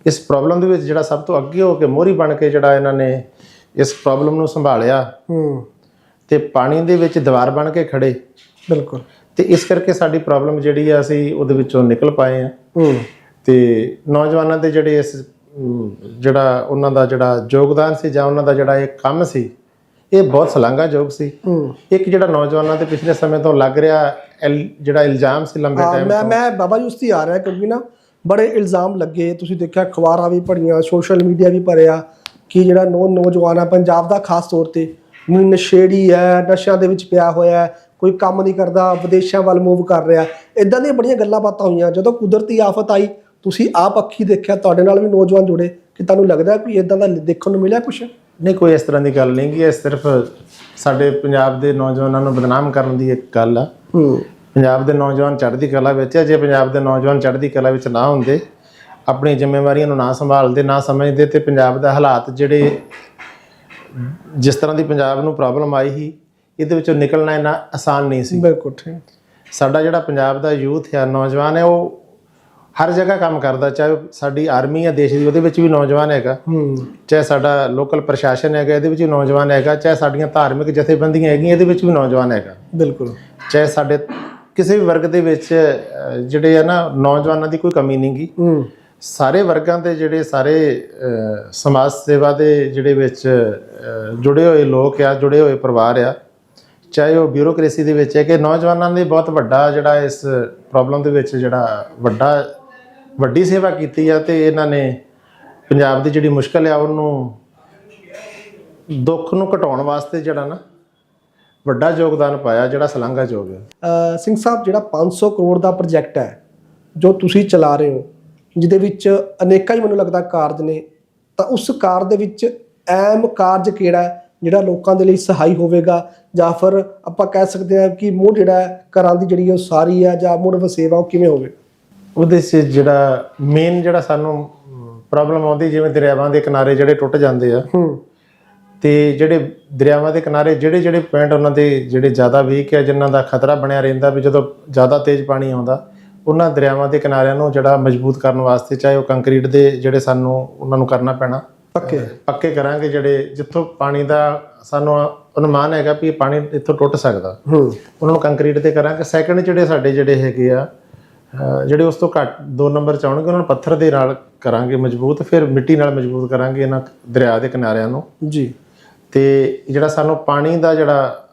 ਇਸ ਪ੍ਰੋਬਲਮ ਦੇ ਵਿੱਚ ਜਿਹੜਾ ਸਭ ਤੋਂ ਅੱਗੇ ਹੋ ਕੇ ਮੋਹਰੀ ਬਣ ਕੇ ਜਿਹੜਾ ਇਹਨਾਂ ਨੇ ਇਸ ਪ੍ਰੋਬਲਮ ਨੂੰ ਸੰਭਾਲਿਆ, ਹੂੰ। ਤੇ ਪਾਣੀ ਦੇ ਵਿੱਚ ਦੀਵਾਰ ਬਣ ਕੇ ਖੜੇ। ਬਿਲਕੁਲ। ਤੇ ਇਸ ਕਰਕੇ ਸਾਡੀ ਪ੍ਰੋਬਲਮ ਜਿਹੜੀ ਆ ਅਸੀਂ ਉਹਦੇ ਵਿੱਚੋਂ ਨਿਕਲ ਪਾਏ ਆ। ਹੂੰ। ਤੇ ਨੌਜਵਾਨਾਂ ਦੇ ਜਿਹੜੇ ਇਸ ਜਿਹੜਾ ਉਹਨਾਂ ਦਾ ਜਿਹੜਾ ਯੋਗਦਾਨ ਸੀ ਜਾਂ ਉਹਨਾਂ ਦਾ ਜਿਹੜਾ ਇਹ ਕੰਮ ਸੀ ਇਹ ਬਹੁਤ ਸ਼ਲਾਘਾਯੋਗ ਸੀ। ਇੱਕ ਜਿਹੜਾ ਨੌਜਵਾਨਾਂ ਤੇ ਪਿਛਲੇ ਸਮੇਂ ਤੋਂ ਲੱਗ ਰਿਹਾ ਜਿਹੜਾ ਇਲਜ਼ਾਮ ਸੀ ਲੰਬੇ ਟਾਈਮ ਮੈਂ ਮੈਂ ਬਾਬਾ ਜੀ ਉਸ ਤੇ ਆ ਰਿਹਾ ਕਿਉਂਕਿ ਨਾ ਬੜੇ ਇਲਜ਼ਾਮ ਲੱਗੇ। ਤੁਸੀਂ ਦੇਖਿਆ ਅਖਬਾਰਾਂ ਵੀ ਪੜੀਆਂ ਸੋਸ਼ਲ ਮੀਡੀਆ ਵੀ ਭਰਿਆ ਕਿ ਜਿਹੜਾ ਨੌ ਨੌਜਵਾਨ ਆ ਪੰਜਾਬ ਦਾ ਖਾਸ ਤੌਰ ਤੇ ਨਸ਼ੇੜੀ ਹੈ ਨਸ਼ਿਆਂ ਦੇ ਵਿੱਚ ਪਿਆ ਹੋਇਆ ਹੈ ਕੋਈ ਕੰਮ ਨਹੀਂ ਕਰਦਾ ਵਿਦੇਸ਼ਾਂ ਵੱਲ ਮੂਵ ਕਰ ਰਿਹਾ। ਇਦਾਂ ਦੀਆਂ ਬੜੀਆਂ ਗੱਲਾਂ ਬਾਤਾਂ ਹੋਈਆਂ ਜਦੋਂ ਕੁਦਰਤੀ ਆਫਤ ਆਈ ਤੁਸੀਂ ਆਪ ਅੱਖੀ ਦੇਖਿਆ ਤੁਹਾਡੇ ਨਾਲ ਵੀ ਨੌਜਵਾਨ ਜੁੜੇ ਕਿ ਤੁਹਾਨੂੰ ਲੱਗਦਾ ਕੋਈ ਇਦਾਂ ਦਾ ਦੇਖਣ ਨੂੰ ਮਿਲਿਆ ਕੁਛ? ਨਹੀਂ ਕੋਈ ਇਸ ਤਰ੍ਹਾਂ ਦੀ ਗੱਲ ਨਹੀਂ ਕਿ ਇਹ ਸਿਰਫ ਸਾਡੇ ਪੰਜਾਬ ਦੇ ਨੌਜਵਾਨਾਂ ਨੂੰ ਬਦਨਾਮ ਕਰਨ ਦੀ ਇੱਕ ਗੱਲ ਆ। ਹੂੰ। ਪੰਜਾਬ ਦੇ ਨੌਜਵਾਨ ਚੜ੍ਹਦੀ ਕਲਾ ਵਿੱਚ ਆ ਜੇ ਪੰਜਾਬ ਦੇ ਨੌਜਵਾਨ ਚੜ੍ਹਦੀ ਕਲਾ ਵਿੱਚ ਨਾ ਹੁੰਦੇ ਆਪਣੀ ਜ਼ਿੰਮੇਵਾਰੀਆਂ ਨੂੰ ਨਾ ਸੰਭਾਲਦੇ ਨਾ ਸਮਝਦੇ ਤੇ ਪੰਜਾਬ ਦਾ ਹਾਲਾਤ ਜਿਹੜੇ ਜਿਸ ਤਰ੍ਹਾਂ ਦੀ ਪੰਜਾਬ ਨੂੰ ਪ੍ਰੋਬਲਮ ਆਈ ਸੀ ਇਹਦੇ ਵਿੱਚੋਂ ਨਿਕਲਣਾ ਇੰਨਾ ਆਸਾਨ ਨਹੀਂ ਸੀ। ਬਿਲਕੁਲ ਠੀਕ। ਸਾਡਾ ਜਿਹੜਾ ਪੰਜਾਬ ਦਾ ਯੂਥ ਹੈ ਨੌਜਵਾਨ ਹੈ ਉਹ ਹਰ ਜਗ੍ਹਾ ਕੰਮ ਕਰਦਾ ਚਾਹੇ ਸਾਡੀ ਆਰਮੀ ਹੈ ਦੇਸ਼ ਦੀ ਉਹਦੇ ਵਿੱਚ ਵੀ ਨੌਜਵਾਨ ਹੈਗਾ। ਹੂੰ। ਚਾਹੇ ਸਾਡਾ ਲੋਕਲ ਪ੍ਰਸ਼ਾਸਨ ਹੈਗਾ ਇਹਦੇ ਵਿੱਚ ਵੀ ਨੌਜਵਾਨ ਹੈਗਾ। ਚਾਹੇ ਸਾਡੀਆਂ ਧਾਰਮਿਕ ਜਥੇਬੰਦੀਆਂ ਹੈਗੀਆਂ ਇਹਦੇ ਵਿੱਚ ਵੀ ਨੌਜਵਾਨ ਹੈਗਾ। ਬਿਲਕੁਲ। ਚਾਹੇ ਸਾਡੇ ਕਿਸੇ ਵੀ ਵਰਗ ਦੇ ਵਿੱਚ ਜਿਹੜੇ ਆ ਨਾ ਨੌਜਵਾਨਾਂ ਦੀ ਕੋਈ ਕਮੀ ਨਹੀਂਗੀ ਹੂੰ। ਸਾਰੇ ਵਰਗਾਂ ਦੇ ਜਿਹੜੇ ਸਾਰੇ ਸਮਾਜ ਸੇਵਾ ਦੇ ਜਿਹੜੇ ਵਿੱਚ ਜੁੜੇ ਹੋਏ ਲੋਕ ਆ, ਜੁੜੇ ਹੋਏ ਪਰਿਵਾਰ ਆ, ਚਾਹੇ ਉਹ ਬਿਊਰੋਕ੍ਰੇਸੀ ਦੇ ਵਿੱਚ ਹੈ ਕਿ ਨੌਜਵਾਨਾਂ ਨੇ ਬਹੁਤ ਵੱਡਾ ਜਿਹੜਾ ਇਸ ਪ੍ਰੋਬਲਮ ਦੇ ਵਿੱਚ ਜਿਹੜਾ ਵੱਡਾ, ਵੱਡੀ ਸੇਵਾ ਕੀਤੀ ਆ ਤੇ ਇਹਨਾਂ ਨੇ ਪੰਜਾਬ ਦੀ ਜਿਹੜੀ ਮੁਸ਼ਕਲ ਆ ਉਹਨੂੰ ਦੁੱਖ ਨੂੰ ਘਟਾਉਣ ਵਾਸਤੇ ਜਿਹੜਾ ਨਾ ਵੱਡਾ ਯੋਗਦਾਨ ਪਾਇਆ, ਜਿਹੜਾ ਸ਼ਲਾਘਾਯੋਗ ਹੈ ਸਿੰਘ ਸਾਹਿਬ, ਜਿਹੜਾ 500 ਕਰੋੜ ਦਾ ਪ੍ਰੋਜੈਕਟ ਹੈ, ਜੋ ਤੁਸੀਂ ਚਲਾ ਰਹੇ ਹੋ ਜਿਹਦੇ ਵਿੱਚ ਅਨੇਕਾਂ ਹੀ ਮੈਨੂੰ ਲੱਗਦਾ ਕਾਰਜ ਨੇ ਤਾਂ ਉਸ ਕਾਰਜ ਦੇ ਵਿੱਚ ਅਹਿਮ ਕਾਰਜ ਕਿਹੜਾ ਜਿਹੜਾ ਲੋਕਾਂ ਦੇ ਲਈ ਸਹਾਈ ਹੋਵੇਗਾ? ਜਾਂ ਫਿਰ ਆਪਾਂ ਕਹਿ ਸਕਦੇ ਹਾਂ ਕਿ ਮੁੱਢ ਜਿਹੜਾ ਘਰਾਂ ਦੀ ਜਿਹੜੀ ਉਹ ਸਾਰੀ ਹੈ ਜਾਂ ਮੁੱਢ ਵਸੇਵਾ ਉਹ ਕਿਵੇਂ ਹੋਵੇ? ਉਹਦੇ 'ਚ ਜਿਹੜਾ ਮੇਨ ਜਿਹੜਾ ਸਾਨੂੰ ਪ੍ਰੋਬਲਮ ਆਉਂਦੀ ਜਿਵੇਂ ਦਰਿਆਵਾਂ ਦੇ ਕਿਨਾਰੇ ਜਿਹੜੇ ਟੁੱਟ ਜਾਂਦੇ ਆ ਹੂੰ। ਤੇ ਜਿਹੜੇ ਦਰਿਆਵਾਂ ਦੇ ਕਿਨਾਰੇ ਜਿਹੜੇ ਜਿਹੜੇ ਪੁਆਇੰਟ ਉਹਨਾਂ ਦੇ ਜਿਹੜੇ ਜ਼ਿਆਦਾ ਵੀਕ ਹੈ ਜਿਨ੍ਹਾਂ ਦਾ ਖਤਰਾ ਬਣਿਆ ਰਹਿੰਦਾ ਵੀ ਜਦੋਂ ਜ਼ਿਆਦਾ ਤੇਜ਼ ਪਾਣੀ ਆਉਂਦਾ ਉਹਨਾਂ ਦਰਿਆਵਾਂ ਦੇ ਕਿਨਾਰਿਆਂ ਨੂੰ ਜਿਹੜਾ ਮਜ਼ਬੂਤ ਕਰਨ ਵਾਸਤੇ ਚਾਹੇ ਉਹ ਕੰਕਰੀਟ ਦੇ ਜਿਹੜੇ ਸਾਨੂੰ ਉਹਨਾਂ ਨੂੰ ਕਰਨਾ ਪੈਣਾ। ਪੱਕੇ। ਪੱਕੇ ਕਰਾਂਗੇ ਜਿਹੜੇ ਜਿੱਥੋਂ ਪਾਣੀ ਦਾ ਸਾਨੂੰ ਅਨੁਮਾਨ ਹੈਗਾ ਵੀ ਇਹ ਪਾਣੀ ਇੱਥੋਂ ਟੁੱਟ ਸਕਦਾ। ਹੂੰ। ਉਹਨਾਂ ਨੂੰ ਕੰਕਰੀਟ ਤੇ ਕਰਾਂਗੇ। ਸੈਕੰਡ ਜਿਹੜੇ ਸਾਡੇ ਜਿਹੜੇ ਹੈਗੇ ਆ ਜਿਹੜੇ ਉਸ ਤੋਂ ਘੱਟ ਦੋ ਨੰਬਰ ਚ ਆਉਣਗੇ ਉਹਨਾਂ ਨੂੰ ਪੱਥਰ ਦੇ ਨਾਲ ਕਰਾਂਗੇ ਮਜ਼ਬੂਤ ਫਿਰ ਮਿੱਟੀ ਨਾਲ ਮਜ਼ਬੂਤ ਕਰਾਂਗੇ ਇਹਨਾਂ ਦਰਿਆ ਦੇ ਕਿਨਾਰਿਆਂ ਨੂੰ। ਜੀ। ਤੇ ਜਿਹੜਾ ਸਾਨੂੰ ਪਾਣੀ ਦਾ ਜਿਹੜਾ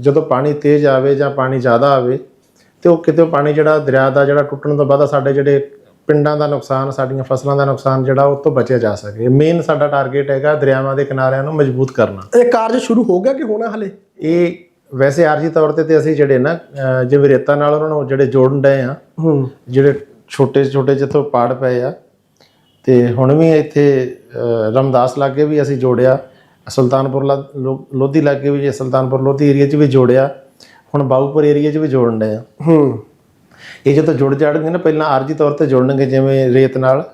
ਜਦੋਂ ਪਾਣੀ ਤੇਜ਼ ਆਵੇ ਜਾਂ ਪਾਣੀ ਜ਼ਿਆਦਾ ਆਵੇ ਤੇ ਉਹ ਕਿਤੇ ਪਾਣੀ ਜਿਹੜਾ ਦਰਿਆ ਦਾ ਜਿਹੜਾ ਟੁੱਟਣ ਤੋਂ ਬਾਅਦ ਸਾਡੇ ਜਿਹੜੇ ਪਿੰਡਾਂ ਦਾ ਨੁਕਸਾਨ ਸਾਡੀਆਂ ਫਸਲਾਂ ਦਾ ਨੁਕਸਾਨ ਜਿਹੜਾ ਉਹ ਤੋਂ ਬਚਿਆ ਜਾ ਸਕੇ। ਮੇਨ ਸਾਡਾ ਟਾਰਗੇਟ ਹੈਗਾ ਦਰਿਆਵਾਂ ਦੇ ਕਿਨਾਰਿਆਂ ਨੂੰ ਮਜ਼ਬੂਤ ਕਰਨਾ। ਇਹ ਕਾਰਜ ਸ਼ੁਰੂ ਹੋ ਗਿਆ ਕਿ ਹੋਣਾ ਹਲੇ? ਇਹ ਵੈਸੇ ਆਰਜੀ ਤੌਰ ਤੇ ਤੇ ਅਸੀਂ ਜਿਹੜੇ ਨਾ ਜਿਵੇਂ ਰੇਤਾ ਨਾਲ ਉਹਨਾਂ ਨੂੰ ਜਿਹੜੇ ਜੋੜਨ ਡਏ ਆ ਜਿਹੜੇ ਛੋਟੇ ਛੋਟੇ ਜਿੱਥੋਂ ਪਾੜ ਪਏ ਆ ਤੇ ਹੁਣ ਵੀ ਇੱਥੇ ਰਮਦਾਸ ਲਾਗੇ ਵੀ ਅਸੀਂ ਜੋੜਿਆ ਸੁਲਤਾਨਪੁਰ ਲੋਧੀ ਲਾਗੇ ਵੀ ਸੁਲਤਾਨਪੁਰ ਲੋਧੀ ਏਰੀਆ 'ਚ ਵੀ ਜੋੜਿਆ। ਹੁਣ ਬਾਊਪੁਰ ਏਰੀਆ 'ਚ ਵੀ ਜੋੜਨ ਡਏ ਆ। ਹੂੰ। ਇਹ ਜਦੋਂ ਜੁੜ ਜਾਣਗੇ ਨਾ ਪਹਿਲਾਂ ਆਰਜੀ ਤੌਰ ਤੇ ਜੋੜਨਗੇ ਜਿਵੇਂ ਰੇਤ ਨਾਲ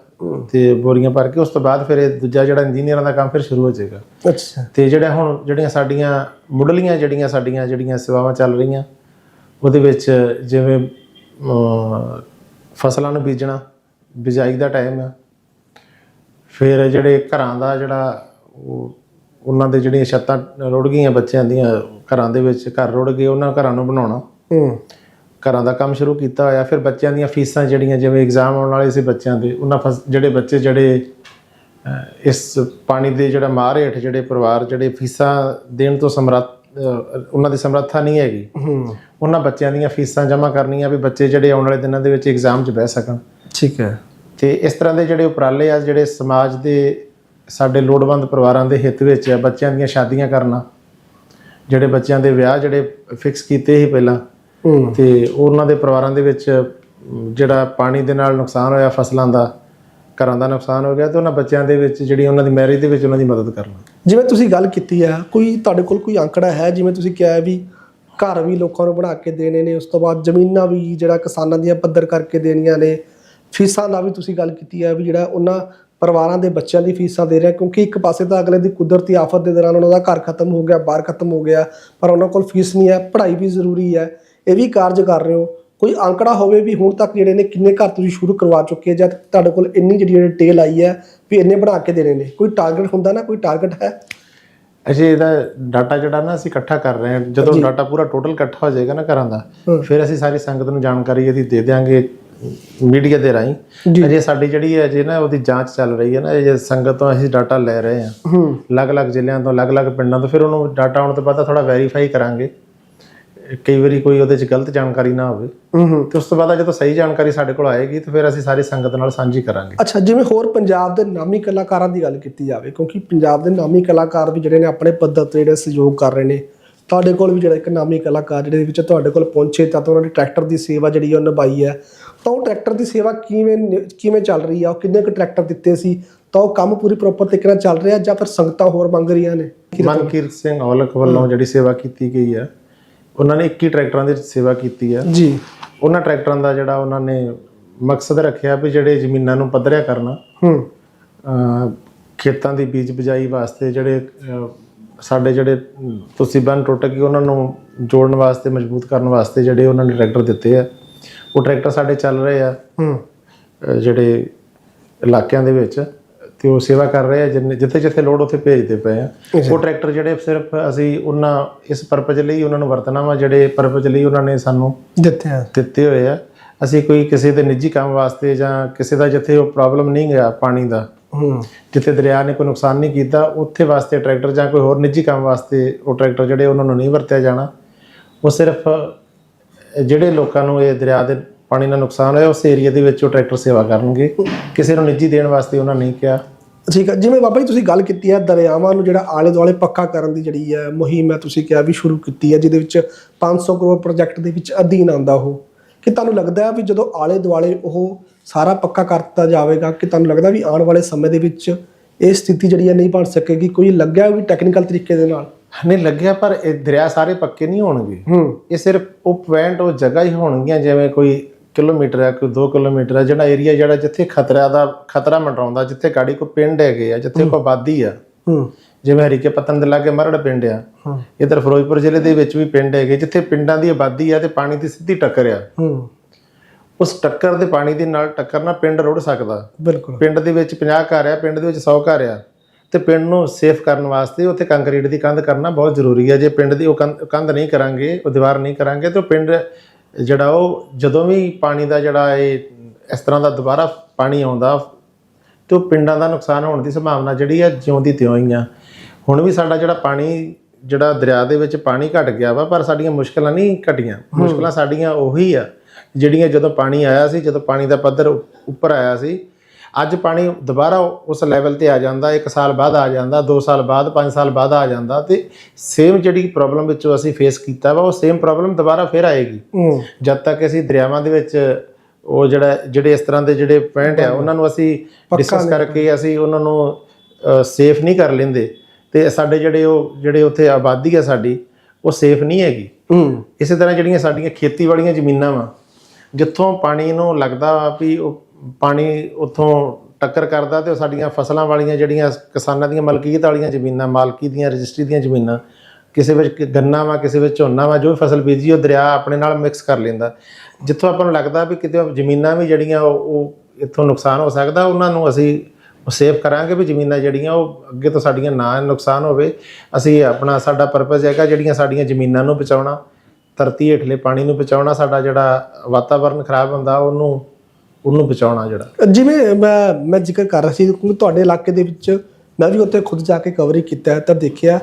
ਤੇ ਬੋਰੀਆਂ ਭਰ ਕੇ ਉਸ ਤੋਂ ਬਾਅਦ ਫਿਰ ਇਹ ਦੂਜਾ ਜਿਹੜਾ ਇੰਜੀਨੀਅਰਾਂ ਦਾ ਕੰਮ ਫਿਰ ਸ਼ੁਰੂ ਹੋ ਜਾਏਗਾ। ਅੱਛਾ। ਤੇ ਜਿਹੜਾ ਹੁਣ ਜਿਹੜੀਆਂ ਸਾਡੀਆਂ ਮੁੱਢਲੀਆਂ ਜਿਹੜੀਆਂ ਸਾਡੀਆਂ ਜਿਹੜੀਆਂ ਸੇਵਾਵਾਂ ਚੱਲ ਰਹੀਆਂ ਉਹਦੇ ਵਿੱਚ ਜਿਵੇਂ ਫਸਲਾਂ ਨੂੰ ਬੀਜਣਾ ਬਿਜਾਈ ਦਾ ਟਾਈਮ ਆ। ਫਿਰ ਜਿਹੜੇ ਘਰਾਂ ਦਾ ਜਿਹੜਾ ਉਹ ਉਹਨਾਂ ਦੇ ਜਿਹੜੀਆਂ ਛੱਤਾਂ ਰੁੜ ਗਈਆਂ ਬੱਚਿਆਂ ਦੀਆਂ ਘਰਾਂ ਦੇ ਵਿੱਚ ਘਰ ਰੁੜ ਗਏ ਉਹਨਾਂ ਘਰਾਂ ਨੂੰ ਬਣਾਉਣਾ। ਹੂੰ। ਘਰਾਂ ਦਾ ਕੰਮ ਸ਼ੁਰੂ ਕੀਤਾ ਹੋਇਆ ਫਿਰ ਬੱਚਿਆਂ ਦੀਆਂ ਫੀਸਾਂ ਜਿਹੜੀਆਂ ਜਿਵੇਂ ਐਗਜ਼ਾਮ ਆਉਣ ਵਾਲੇ ਸੀ ਬੱਚਿਆਂ ਦੇ ਉਹਨਾਂ ਜਿਹੜੇ ਬੱਚੇ ਜਿਹੜੇ ਇਸ ਪਾਣੀ ਦੇ ਜਿਹੜਾ ਮਾਰ ਹੇਠ ਜਿਹੜੇ ਪਰਿਵਾਰ ਜਿਹੜੇ ਫੀਸਾਂ ਦੇਣ ਤੋਂ ਸਮਰੱਥ ਉਹਨਾਂ ਦੀ ਸਮਰੱਥਾ ਨਹੀਂ ਹੈਗੀ। ਹੂੰ। ਉਹਨਾਂ ਬੱਚਿਆਂ ਦੀਆਂ ਫੀਸਾਂ ਜਮ੍ਹਾਂ ਕਰਨੀਆਂ ਵੀ ਬੱਚੇ ਜਿਹੜੇ ਆਉਣ ਵਾਲੇ ਦਿਨਾਂ ਦੇ ਵਿੱਚ ਐਗਜ਼ਾਮ 'ਚ ਬਹਿ ਸਕਣ। ਠੀਕ ਹੈ। ਤੇ ਇਸ ਤਰ੍ਹਾਂ ਦੇ ਜਿਹੜੇ ਉਪਰਾਲੇ ਆ ਜਿਹੜੇ ਸਮਾਜ ਦੇ ਸਾਡੇ ਲੋੜਵੰਦ ਪਰਿਵਾਰਾਂ ਦੇ ਹਿੱਤ ਵਿੱਚ ਆ ਬੱਚਿਆਂ ਦੀਆਂ ਸ਼ਾਦੀਆਂ ਕਰਨਾ। ਜਿਹੜੇ ਬੱਚਿਆਂ ਦੇ ਵਿਆਹ ਜਿਹੜੇ ਫਿਕਸ ਕੀਤੇ ਸੀ ਪਹਿਲਾਂ ਹੂੰ। ਤੇ ਉਹਨਾਂ ਦੇ ਪਰਿਵਾਰਾਂ ਦੇ ਵਿੱਚ ਜਿਹੜਾ ਪਾਣੀ ਦੇ ਨਾਲ ਨੁਕਸਾਨ ਹੋਇਆ ਫਸਲਾਂ ਦਾ ਘਰਾਂ ਦਾ ਨੁਕਸਾਨ ਹੋ ਗਿਆ ਤੇ ਉਹਨਾਂ ਬੱਚਿਆਂ ਦੇ ਵਿੱਚ ਜਿਹੜੀ ਉਹਨਾਂ ਦੀ ਮੈਰਿਜ ਦੇ ਵਿੱਚ ਉਹਨਾਂ ਦੀ ਮਦਦ ਕਰਨਾ। ਜਿਵੇਂ ਤੁਸੀਂ ਗੱਲ ਕੀਤੀ ਹੈ ਕੋਈ ਤੁਹਾਡੇ ਕੋਲ ਕੋਈ ਅੰਕੜਾ ਹੈ ਜਿਵੇਂ ਤੁਸੀਂ ਕਿਹਾ ਹੈ ਵੀ ਘਰ ਵੀ ਲੋਕਾਂ ਨੂੰ ਬਣਾ ਕੇ ਦੇਣੇ ਨੇ ਉਸ ਤੋਂ ਬਾਅਦ ਜ਼ਮੀਨਾਂ ਵੀ ਜਿਹੜਾ ਕਿਸਾਨਾਂ ਦੀਆਂ ਪੱਧਰ ਕਰਕੇ ਦੇਣੀਆਂ ਨੇ ਫੀਸਾਂ ਦਾ ਵੀ ਤੁਸੀਂ ਗੱਲ ਕੀਤੀ ਹੈ ਵੀ ਜਿਹੜਾ ਉਹਨਾਂ ਪਰਿਵਾਰਾਂ ਦੇ ਬੱਚਿਆਂ ਦੀ ਫੀਸਾਂ ਦੇ ਰਿਹਾ ਕਿਉਂਕਿ ਇੱਕ ਪਾਸੇ ਤਾਂ ਅਗਲੇ ਦੀ ਕੁਦਰਤੀ ਆਫਤ ਦੇ ਦੌਰਾਨ ਉਹਨਾਂ ਦਾ ਘਰ ਖਤਮ ਹੋ ਗਿਆ ਬਾਹਰ ਖਤਮ ਹੋ ਗਿਆ ਪਰ ਉਹਨਾਂ ਕੋਲ ਫੀਸ ਨਹੀਂ ਹੈ ਪੜ੍ਹਾਈ ਵੀ ਜ਼ਰੂਰੀ ਹੈ। ਇਹ ਵੀ ਕਾਰਜ ਕਰ ਰਹੇ ਹੋ। ਕੋਈ ਅੰਕੜਾ ਹੋਵੇ ਵੀ ਹੁਣ ਤੱਕ ਜਿਹੜੇ ਨੇ ਕਿੰਨੇ ਘਰ ਤੁਸੀਂ ਸ਼ੁਰੂ ਕਰਵਾ ਚੁੱਕੇ ਹੋ ਜਾਂ ਤੁਹਾਡੇ ਕੋਲ ਇੰਨੀ ਜਿਹੜੀ ਡਿਟੇਲ ਆਈ ਹੈ ਵੀ ਇੰਨੇ ਬਣਾ ਕੇ ਦੇਣੇ ਨੇ। ਕੋਈ ਟਾਰਗੇਟ ਹੁੰਦਾ ਨਾ ਕੋਈ ਟਾਰਗੇਟ ਹੈ? ਅਸੀਂ ਇਹਦਾ ਡਾਟਾ ਜਿਹੜਾ ਨਾ ਅਸੀਂ ਇਕੱਠਾ ਕਰ ਰਹੇ ਹਾਂ। ਜਦੋਂ ਡਾਟਾ ਪੂਰਾ ਟੋਟਲ ਇਕੱਠਾ ਹੋ ਜਾਏਗਾ ਨਾ ਘਰਾਂ ਦਾ ਫਿਰ ਅਸੀਂ ਸਾਰੀ ਸੰਗਤ ਨੂੰ ਜਾਣਕਾਰੀ ਇਹਦੀ ਦੇ ਦਿਆਂਗੇ। ਮੀਡੀਆ ਦੇ ਰਾਹੀਂ। ਅਜੇ ਸਾਡੀ ਜਿਹੜੀ ਹੈ ਅਜੇ ਨਾ ਉਹਦੀ ਜਾਂਚ ਚੱਲ ਰਹੀ ਹੈ ਨਾ ਅਜੇ ਸੰਗਤ ਤੋਂ ਅਸੀਂ ਡਾਟਾ ਲੈ ਰਹੇ ਹਾਂ। ਹੂੰ। ਅਲੱਗ-ਅਲੱਗ ਜ਼ਿਲ੍ਹਿਆਂ ਤੋਂ ਅਲੱਗ-ਅਲੱਗ ਪਿੰਡਾਂ ਤੋਂ ਫਿਰ ਉਹਨੂੰ ਡਾਟਾ ਆਉਣ ਤੋਂ ਬਾਅਦ ਥੋੜਾ ਵੈਰੀਫਾਈ ਕਰਾਂਗੇ। ਕਈ ਵਾਰੀ ਕੋਈ ਉਹਦੇ 'ਚ ਗਲਤ ਜਾਣਕਾਰੀ ਨਾ ਹੋਵੇ। ਹੂੰ ਤੇ ਉਸ ਤੋਂ ਬਾਅਦ ਜਦੋਂ ਸਹੀ ਜਾਣਕਾਰੀ ਸਾਡੇ ਕੋਲ ਆਏਗੀ ਤਾਂ ਫਿਰ ਅਸੀਂ ਸਾਰੀ ਸੰਗਤ ਨਾਲ ਸਾਂਝੀ ਕਰਾਂਗੇ। ਅੱਛਾ ਜਿਵੇਂ ਹੋਰ ਪੰਜਾਬ ਦੇ ਨਾਮੀ ਕਲਾਕਾਰਾਂ ਦੀ ਗੱਲ ਕੀਤੀ ਜਾਵੇ ਕਿਉਂਕਿ ਪੰਜਾਬ ਦੇ ਨਾਮੀ ਕਲਾਕਾਰ ਵੀ ਜਿਹੜੇ ਨੇ ਆਪਣੇ ਪੱਧਰ ਤੇ ਜਿਹੜੇ ਸਹਿਯੋਗ ਕਰ ਰਹੇ ਨੇ ਤੁਹਾਡੇ ਕੋਲ ਵੀ ਜਿਹੜਾ ਇੱਕ ਨਾਮੀ ਕਲਾਕਾਰ ਜਿਹੜੇ ਵਿੱਚ ਤੁਹਾਡੇ ਕੋਲ ਪਹੁੰਚੇ ਤਾਂ ਉਹਨਾਂ ਨੇ ਟਰੈਕਟਰ ਦੀ ਸੇਵਾ ਜਿਹੜੀ ਉਹ ਨਿਭਾਈ ਹੈ। ਤਾਂ ਉਹ ਟਰੈਕਟਰ ਦੀ ਸੇਵਾ ਕਿਵੇਂ ਕਿਵੇਂ ਚੱਲ ਰਹੀ ਆ? ਉਹ ਕਿੰਨੇ ਕੁ ਟਰੈਕਟਰ ਦਿੱਤੇ ਸੀ? ਤਾਂ ਉਹ ਕੰਮ ਪੂਰੀ ਪ੍ਰੋਪਰ ਤਰੀਕੇ ਨਾਲ ਚੱਲ ਰਿਹਾ ਜਾਂ ਫਿਰ ਸੰਗਤਾਂ ਹੋਰ ਮੰਗ ਰਹੀਆਂ ਨੇ? ਮਨਕੀਰਤ ਸਿੰਘ ਔਲਖ ਵੱਲੋਂ ਜਿਹੜੀ ਸੇਵਾ ਕੀਤੀ ਗਈ ਹੈ ਉਹਨਾਂ ਨੇ 21 ਟਰੈਕਟਰਾਂ ਦੀ ਸੇਵਾ ਕੀਤੀ ਹੈ ਜੀ। ਉਹਨਾਂ ਟਰੈਕਟਰਾਂ ਦਾ ਜਿਹੜਾ ਉਹਨਾਂ ਨੇ ਮਕਸਦ ਰੱਖਿਆ ਵੀ ਜਿਹੜੇ ਜ਼ਮੀਨਾਂ ਨੂੰ ਪੱਧਰਿਆ ਕਰਨਾ। ਹੂੰ। ਖੇਤਾਂ ਦੀ ਬੀਜ ਬਿਜਾਈ ਵਾਸਤੇ ਜਿਹੜੇ ਸਾਡੇ ਜਿਹੜੇ ਤੁਸੀਂ ਬੰਨ ਟੁੱਟ ਗਏ ਉਹਨਾਂ ਨੂੰ ਜੋੜਨ ਵਾਸਤੇ ਮਜ਼ਬੂਤ ਕਰਨ ਵਾਸਤੇ ਜਿਹੜੇ ਉਹਨਾਂ ਨੇ ਟਰੈਕਟਰ ਦਿੱਤੇ ਆ। ਉਹ ਟਰੈਕਟਰ ਸਾਡੇ ਚੱਲ ਰਹੇ ਆ ਹੂੰ। ਅਹ ਜਿਹੜੇ ਇਲਾਕਿਆਂ ਦੇ ਵਿੱਚ ਤੇ ਉਹ ਸੇਵਾ ਕਰ ਰਹੇ ਆ ਜਿੰਨੇ ਜਿੱਥੇ ਜਿੱਥੇ ਲੋੜ ਉੱਥੇ ਭੇਜਦੇ ਪਏ ਆ। ਉਹ ਟਰੈਕਟਰ ਜਿਹੜੇ ਸਿਰਫ ਅਸੀਂ ਉਹਨਾਂ ਇਸ ਪਰਪਸ ਲਈ ਉਹਨਾਂ ਨੂੰ ਵਰਤਣਾ ਵਾ ਜਿਹੜੇ ਪਰਪਸ ਲਈ ਉਹਨਾਂ ਨੇ ਸਾਨੂੰ ਦਿੱਤੇ ਆ। ਦਿੱਤੇ ਹੋਏ ਆ। ਅਸੀਂ ਕੋਈ ਕਿਸੇ ਦੇ ਨਿੱਜੀ ਕੰਮ ਵਾਸਤੇ ਜਾਂ ਕਿਸੇ ਦਾ ਜਿੱਥੇ ਉਹ ਪ੍ਰੋਬਲਮ ਨਹੀਂ ਗਿਆ ਪਾਣੀ ਦਾ ਹੂੰ। ਜਿੱਥੇ ਦਰਿਆ ਨੇ ਕੋਈ ਨੁਕਸਾਨ ਨਹੀਂ ਕੀਤਾ ਉੱਥੇ ਵਾਸਤੇ ਟਰੈਕਟਰ ਜਾਂ ਕੋਈ ਹੋਰ ਨਿੱਜੀ ਕੰਮ ਵਾਸਤੇ ਉਹ ਟਰੈਕਟਰ ਜਿਹੜੇ ਉਹਨਾਂ ਨੂੰ ਨਹੀਂ ਵਰਤਿਆ ਜਾਣਾ ਉਹ ਸਿਰਫ ਜਿਹੜੇ ਲੋਕਾਂ ਨੂੰ ਇਹ ਦਰਿਆ ਦੇ ਪਾਣੀ ਨਾਲ ਨੁਕਸਾਨ ਹੋਇਆ, ਉਸ ਏਰੀਆ ਦੇ ਵਿੱਚ ਉਹ ਟਰੈਕਟਰ ਸੇਵਾ ਕਰਨਗੇ। ਕਿਸੇ ਨੂੰ ਨਿੱਜੀ ਦੇਣ ਵਾਸਤੇ ਉਹਨਾਂ ਨਹੀਂ ਕਿਹਾ। ਠੀਕ ਹੈ ਜਿਵੇਂ ਬਾਬਾ ਜੀ ਤੁਸੀਂ ਗੱਲ ਕੀਤੀ ਹੈ ਦਰਿਆਵਾਂ ਨੂੰ ਜਿਹੜਾ ਆਲੇ ਦੁਆਲੇ ਪੱਕਾ ਕਰਨ ਦੀ ਜਿਹੜੀ ਹੈ ਮੁਹਿੰਮ ਹੈ ਤੁਸੀਂ ਕਿਹਾ ਵੀ ਸ਼ੁਰੂ ਕੀਤੀ ਹੈ ਜਿਹਦੇ ਵਿੱਚ 500 ਕਰੋੜ ਪ੍ਰੋਜੈਕਟ ਦੇ ਵਿੱਚ ਅਧੀਨ ਆਉਂਦਾ ਉਹ। ਕਿ ਤੁਹਾਨੂੰ ਲੱਗਦਾ ਹੈ ਵੀ ਜਦੋਂ ਆਲੇ ਦੁਆਲੇ ਉਹ ਸਾਰਾ ਪੱਕਾ ਕਰ ਦਿੱਤਾ ਜਾਵੇਗਾ, ਕਿ ਤੁਹਾਨੂੰ ਲੱਗਦਾ ਵੀ ਆਉਣ ਵਾਲੇ ਸਮੇਂ ਦੇ ਵਿੱਚ ਇਹ ਸਥਿਤੀ ਜਿਹੜੀ ਹੈ ਨਹੀਂ ਬਣ ਸਕੇਗੀ? ਕੋਈ ਲੱਗਿਆ ਵੀ ਟੈਕਨੀਕਲ ਤਰੀਕੇ ਦੇ ਨਾਲ? ਨਹੀਂ ਲੱਗਿਆ ਪਰ ਇਹ ਦਰਿਆ ਸਾਰੇ ਪੱਕੇ ਨਹੀਂ ਹੋਣਗੇ। ਇਹ ਸਿਰਫ ਉਹ ਪੁਆਇੰਟ ਉਹ ਜਗ੍ਹਾ ਹੀ ਹੋਣਗੀਆਂ ਜਿਵੇਂ ਕੋਈ ਕਿਲੋਮੀਟਰ ਹੈ ਕੋਈ 2 ਕਿਲੋਮੀਟਰ ਹੈ ਜਿਹੜਾ ਏਰੀਆ ਜਿਹੜਾ ਜਿੱਥੇ ਖਤਰਾ ਦਾ ਖਤਰਾ ਮੰਡਰਾਉਂਦਾ ਜਿੱਥੇ ਗਾੜੀ ਕੋ ਪਿੰਡ ਹੈਗੇ ਆ ਜਿੱਥੇ ਕੋ ਆਬਾਦੀ ਆ। ਜਿਵੇਂ ਹਰੀਕੇ ਪਤਨ ਦੇ ਲਾਗੇ ਮਰੜ ਪਿੰਡ ਆ। ਇਧਰ ਫਿਰੋਜ਼ਪੁਰ ਜ਼ਿਲ੍ਹੇ ਦੇ ਵਿੱਚ ਵੀ ਪਿੰਡ ਹੈਗੇ ਜਿੱਥੇ ਪਿੰਡਾਂ ਦੀ ਆਬਾਦੀ ਆ ਤੇ ਪਾਣੀ ਦੀ ਸਿੱਧੀ ਟੱਕਰ ਆ। ਉਸ ਟੱਕਰ ਦੇ ਪਾਣੀ ਦੇ ਨਾਲ ਟੱਕਰ ਨਾਲ ਪਿੰਡ ਰੁੜ ਸਕਦਾ। ਬਿਲਕੁਲ। ਪਿੰਡ ਦੇ ਵਿੱਚ 50 ਘਰ ਆ ਪਿੰਡ ਦੇ ਵਿੱਚ 100 ਘਰ ਆ। ਤੇ ਪਿੰਡ ਨੂੰ ਸੇਫ ਕਰਨ ਵਾਸਤੇ ਉੱਥੇ ਕੰਕਰੀਟ ਦੀ ਕੰਧ ਕਰਨਾ ਬਹੁਤ ਜ਼ਰੂਰੀ ਹੈ। ਜੇ ਪਿੰਡ ਦੀ ਉਹ ਕੰਧ ਨਹੀਂ ਕਰਾਂਗੇ ਉਹ ਦੀਵਾਰ ਨਹੀਂ ਕਰਾਂਗੇ ਤੇ ਪਿੰਡ ਜਿਹੜਾ ਉਹ ਜਦੋਂ ਵੀ ਪਾਣੀ ਦਾ ਜਿਹੜਾ ਇਹ ਇਸ ਤਰ੍ਹਾਂ ਦਾ ਦੁਬਾਰਾ ਪਾਣੀ ਆਉਂਦਾ ਤੇ ਉਹ ਪਿੰਡਾਂ ਦਾ ਨੁਕਸਾਨ ਹੋਣ ਦੀ ਸੰਭਾਵਨਾ ਜਿਹੜੀ ਆ ਜਿਉਂ ਦੀ ਤਿਉਂ ਹੀ ਆ। ਹੁਣ ਵੀ ਸਾਡਾ ਜਿਹੜਾ ਪਾਣੀ ਜਿਹੜਾ ਦਰਿਆ ਦੇ ਵਿੱਚ ਪਾਣੀ ਘਟ ਗਿਆ ਵਾ ਪਰ ਸਾਡੀਆਂ ਮੁਸ਼ਕਲਾਂ ਨਹੀਂ ਘਟੀਆਂ। ਮੁਸ਼ਕਲਾਂ ਸਾਡੀਆਂ ਉਹੀ ਆ ਜਿਹੜੀਆਂ ਜਦੋਂ ਪਾਣੀ ਆਇਆ ਸੀ ਜਦੋਂ ਪਾਣੀ ਦਾ ਪੱਧਰ ਉੱਪਰ ਆਇਆ ਸੀ ਅੱਜ ਪਾਣੀ ਦੁਬਾਰਾ ਉਸ ਲੈਵਲ ਤੇ ਆ ਜਾਂਦਾ 1 ਸਾਲ ਬਾਅਦ ਆ ਜਾਂਦਾ 2 ਸਾਲ ਬਾਅਦ 5 ਸਾਲ ਬਾਅਦ ਆ ਜਾਂਦਾ ਤੇ ਸੇਮ ਜਿਹੜੀ ਪ੍ਰੋਬਲਮ ਵਿੱਚੋਂ ਅਸੀਂ ਫੇਸ ਕੀਤਾ ਵਾ ਉਹ ਸੇਮ ਪ੍ਰੋਬਲਮ ਦੁਬਾਰਾ ਫਿਰ ਆਏਗੀ। ਜਦ ਤੱਕ ਅਸੀਂ ਦਰਿਆਵਾਂ ਦੇ ਵਿੱਚ ਉਹ ਜਿਹੜਾ ਜਿਹੜੇ ਇਸ ਤਰ੍ਹਾਂ ਦੇ ਜਿਹੜੇ ਪੁਆਇੰਟ ਆ ਉਹਨਾਂ ਨੂੰ ਅਸੀਂ ਡਿਸਕਸ ਕਰਕੇ ਅਸੀਂ ਉਹਨਾਂ ਨੂੰ ਸੇਫ ਨਹੀਂ ਕਰ ਲੈਂਦੇ ਤੇ ਸਾਡੇ ਜਿਹੜੇ ਉਹ ਜਿਹੜੇ ਉੱਥੇ ਆਬਾਦੀ ਆ ਸਾਡੀ ਉਹ ਸੇਫ ਨਹੀਂ ਹੈਗੀ। ਇਸੇ ਤਰ੍ਹਾਂ ਜਿਹੜੀਆਂ ਸਾਡੀਆਂ ਖੇਤੀ ਵਾਲੀਆਂ ਜ਼ਮੀਨਾਂ ਵਾ ਜਿੱਥੋਂ ਪਾਣੀ ਨੂੰ ਲੱਗਦਾ ਵੀ ਉਹ ਪਾਣੀ ਉੱਥੋਂ ਟੱਕਰ ਕਰਦਾ ਤੇ ਉਹ ਸਾਡੀਆਂ ਫਸਲਾਂ ਵਾਲੀਆਂ ਜਿਹੜੀਆਂ ਕਿਸਾਨਾਂ ਦੀਆਂ ਮਲਕੀਅਤ ਵਾਲੀਆਂ ਜ਼ਮੀਨਾਂ, ਮਾਲਕੀ ਦੀਆਂ, ਰਜਿਸਟਰੀ ਦੀਆਂ ਜ਼ਮੀਨਾਂ, ਕਿਸੇ ਵਿੱਚ ਕ- ਗੰਨਾ ਵਾ, ਕਿਸੇ ਵਿੱਚ ਝੋਨਾ ਵਾ, ਜੋ ਵੀ ਫਸਲ ਬੀਜੀ, ਉਹ ਦਰਿਆ ਆਪਣੇ ਨਾਲ ਮਿਕਸ ਕਰ ਲੈਂਦਾ। ਜਿੱਥੋਂ ਆਪਾਂ ਨੂੰ ਲੱਗਦਾ ਵੀ ਕਿਤੇ ਜ਼ਮੀਨਾਂ ਵੀ ਜਿਹੜੀਆਂ ਉਹ ਉਹ ਇੱਥੋਂ ਨੁਕਸਾਨ ਹੋ ਸਕਦਾ, ਉਹਨਾਂ ਨੂੰ ਅਸੀਂ ਸੇਵ ਕਰਾਂਗੇ ਵੀ ਜ਼ਮੀਨਾਂ ਜਿਹੜੀਆਂ ਉਹ ਅੱਗੇ ਤੋਂ ਸਾਡੀਆਂ ਨਾ ਨੁਕਸਾਨ ਹੋਵੇ। ਅਸੀਂ ਆਪਣਾ ਸਾਡਾ ਪਰਪਸ ਹੈਗਾ ਜਿਹੜੀਆਂ ਸਾਡੀਆਂ ਜ਼ਮੀਨਾਂ ਨੂੰ ਬਚਾਉਣਾ, ਧਰਤੀ ਹੇਠਲੇ ਪਾਣੀ ਨੂੰ ਬਚਾਉਣਾ, ਸਾਡਾ ਜਿਹੜਾ ਵਾਤਾਵਰਨ ਖਰਾਬ ਹੁੰਦਾ, ਉਹਨੂੰ ਉਹਨੂੰ ਬਚਾਉਣਾ ਜਿਹੜਾ। ਜਿਵੇਂ ਮੈਂ ਮੈਂ ਜ਼ਿਕਰ ਕਰ ਰਿਹਾ ਸੀ, ਕਿਉਂਕਿ ਤੁਹਾਡੇ ਇਲਾਕੇ ਦੇ ਵਿੱਚ ਮੈਂ ਵੀ ਉੱਥੇ ਖੁਦ ਜਾ ਕੇ ਕਵਰੀ ਕੀਤਾ ਤਾਂ ਦੇਖਿਆ,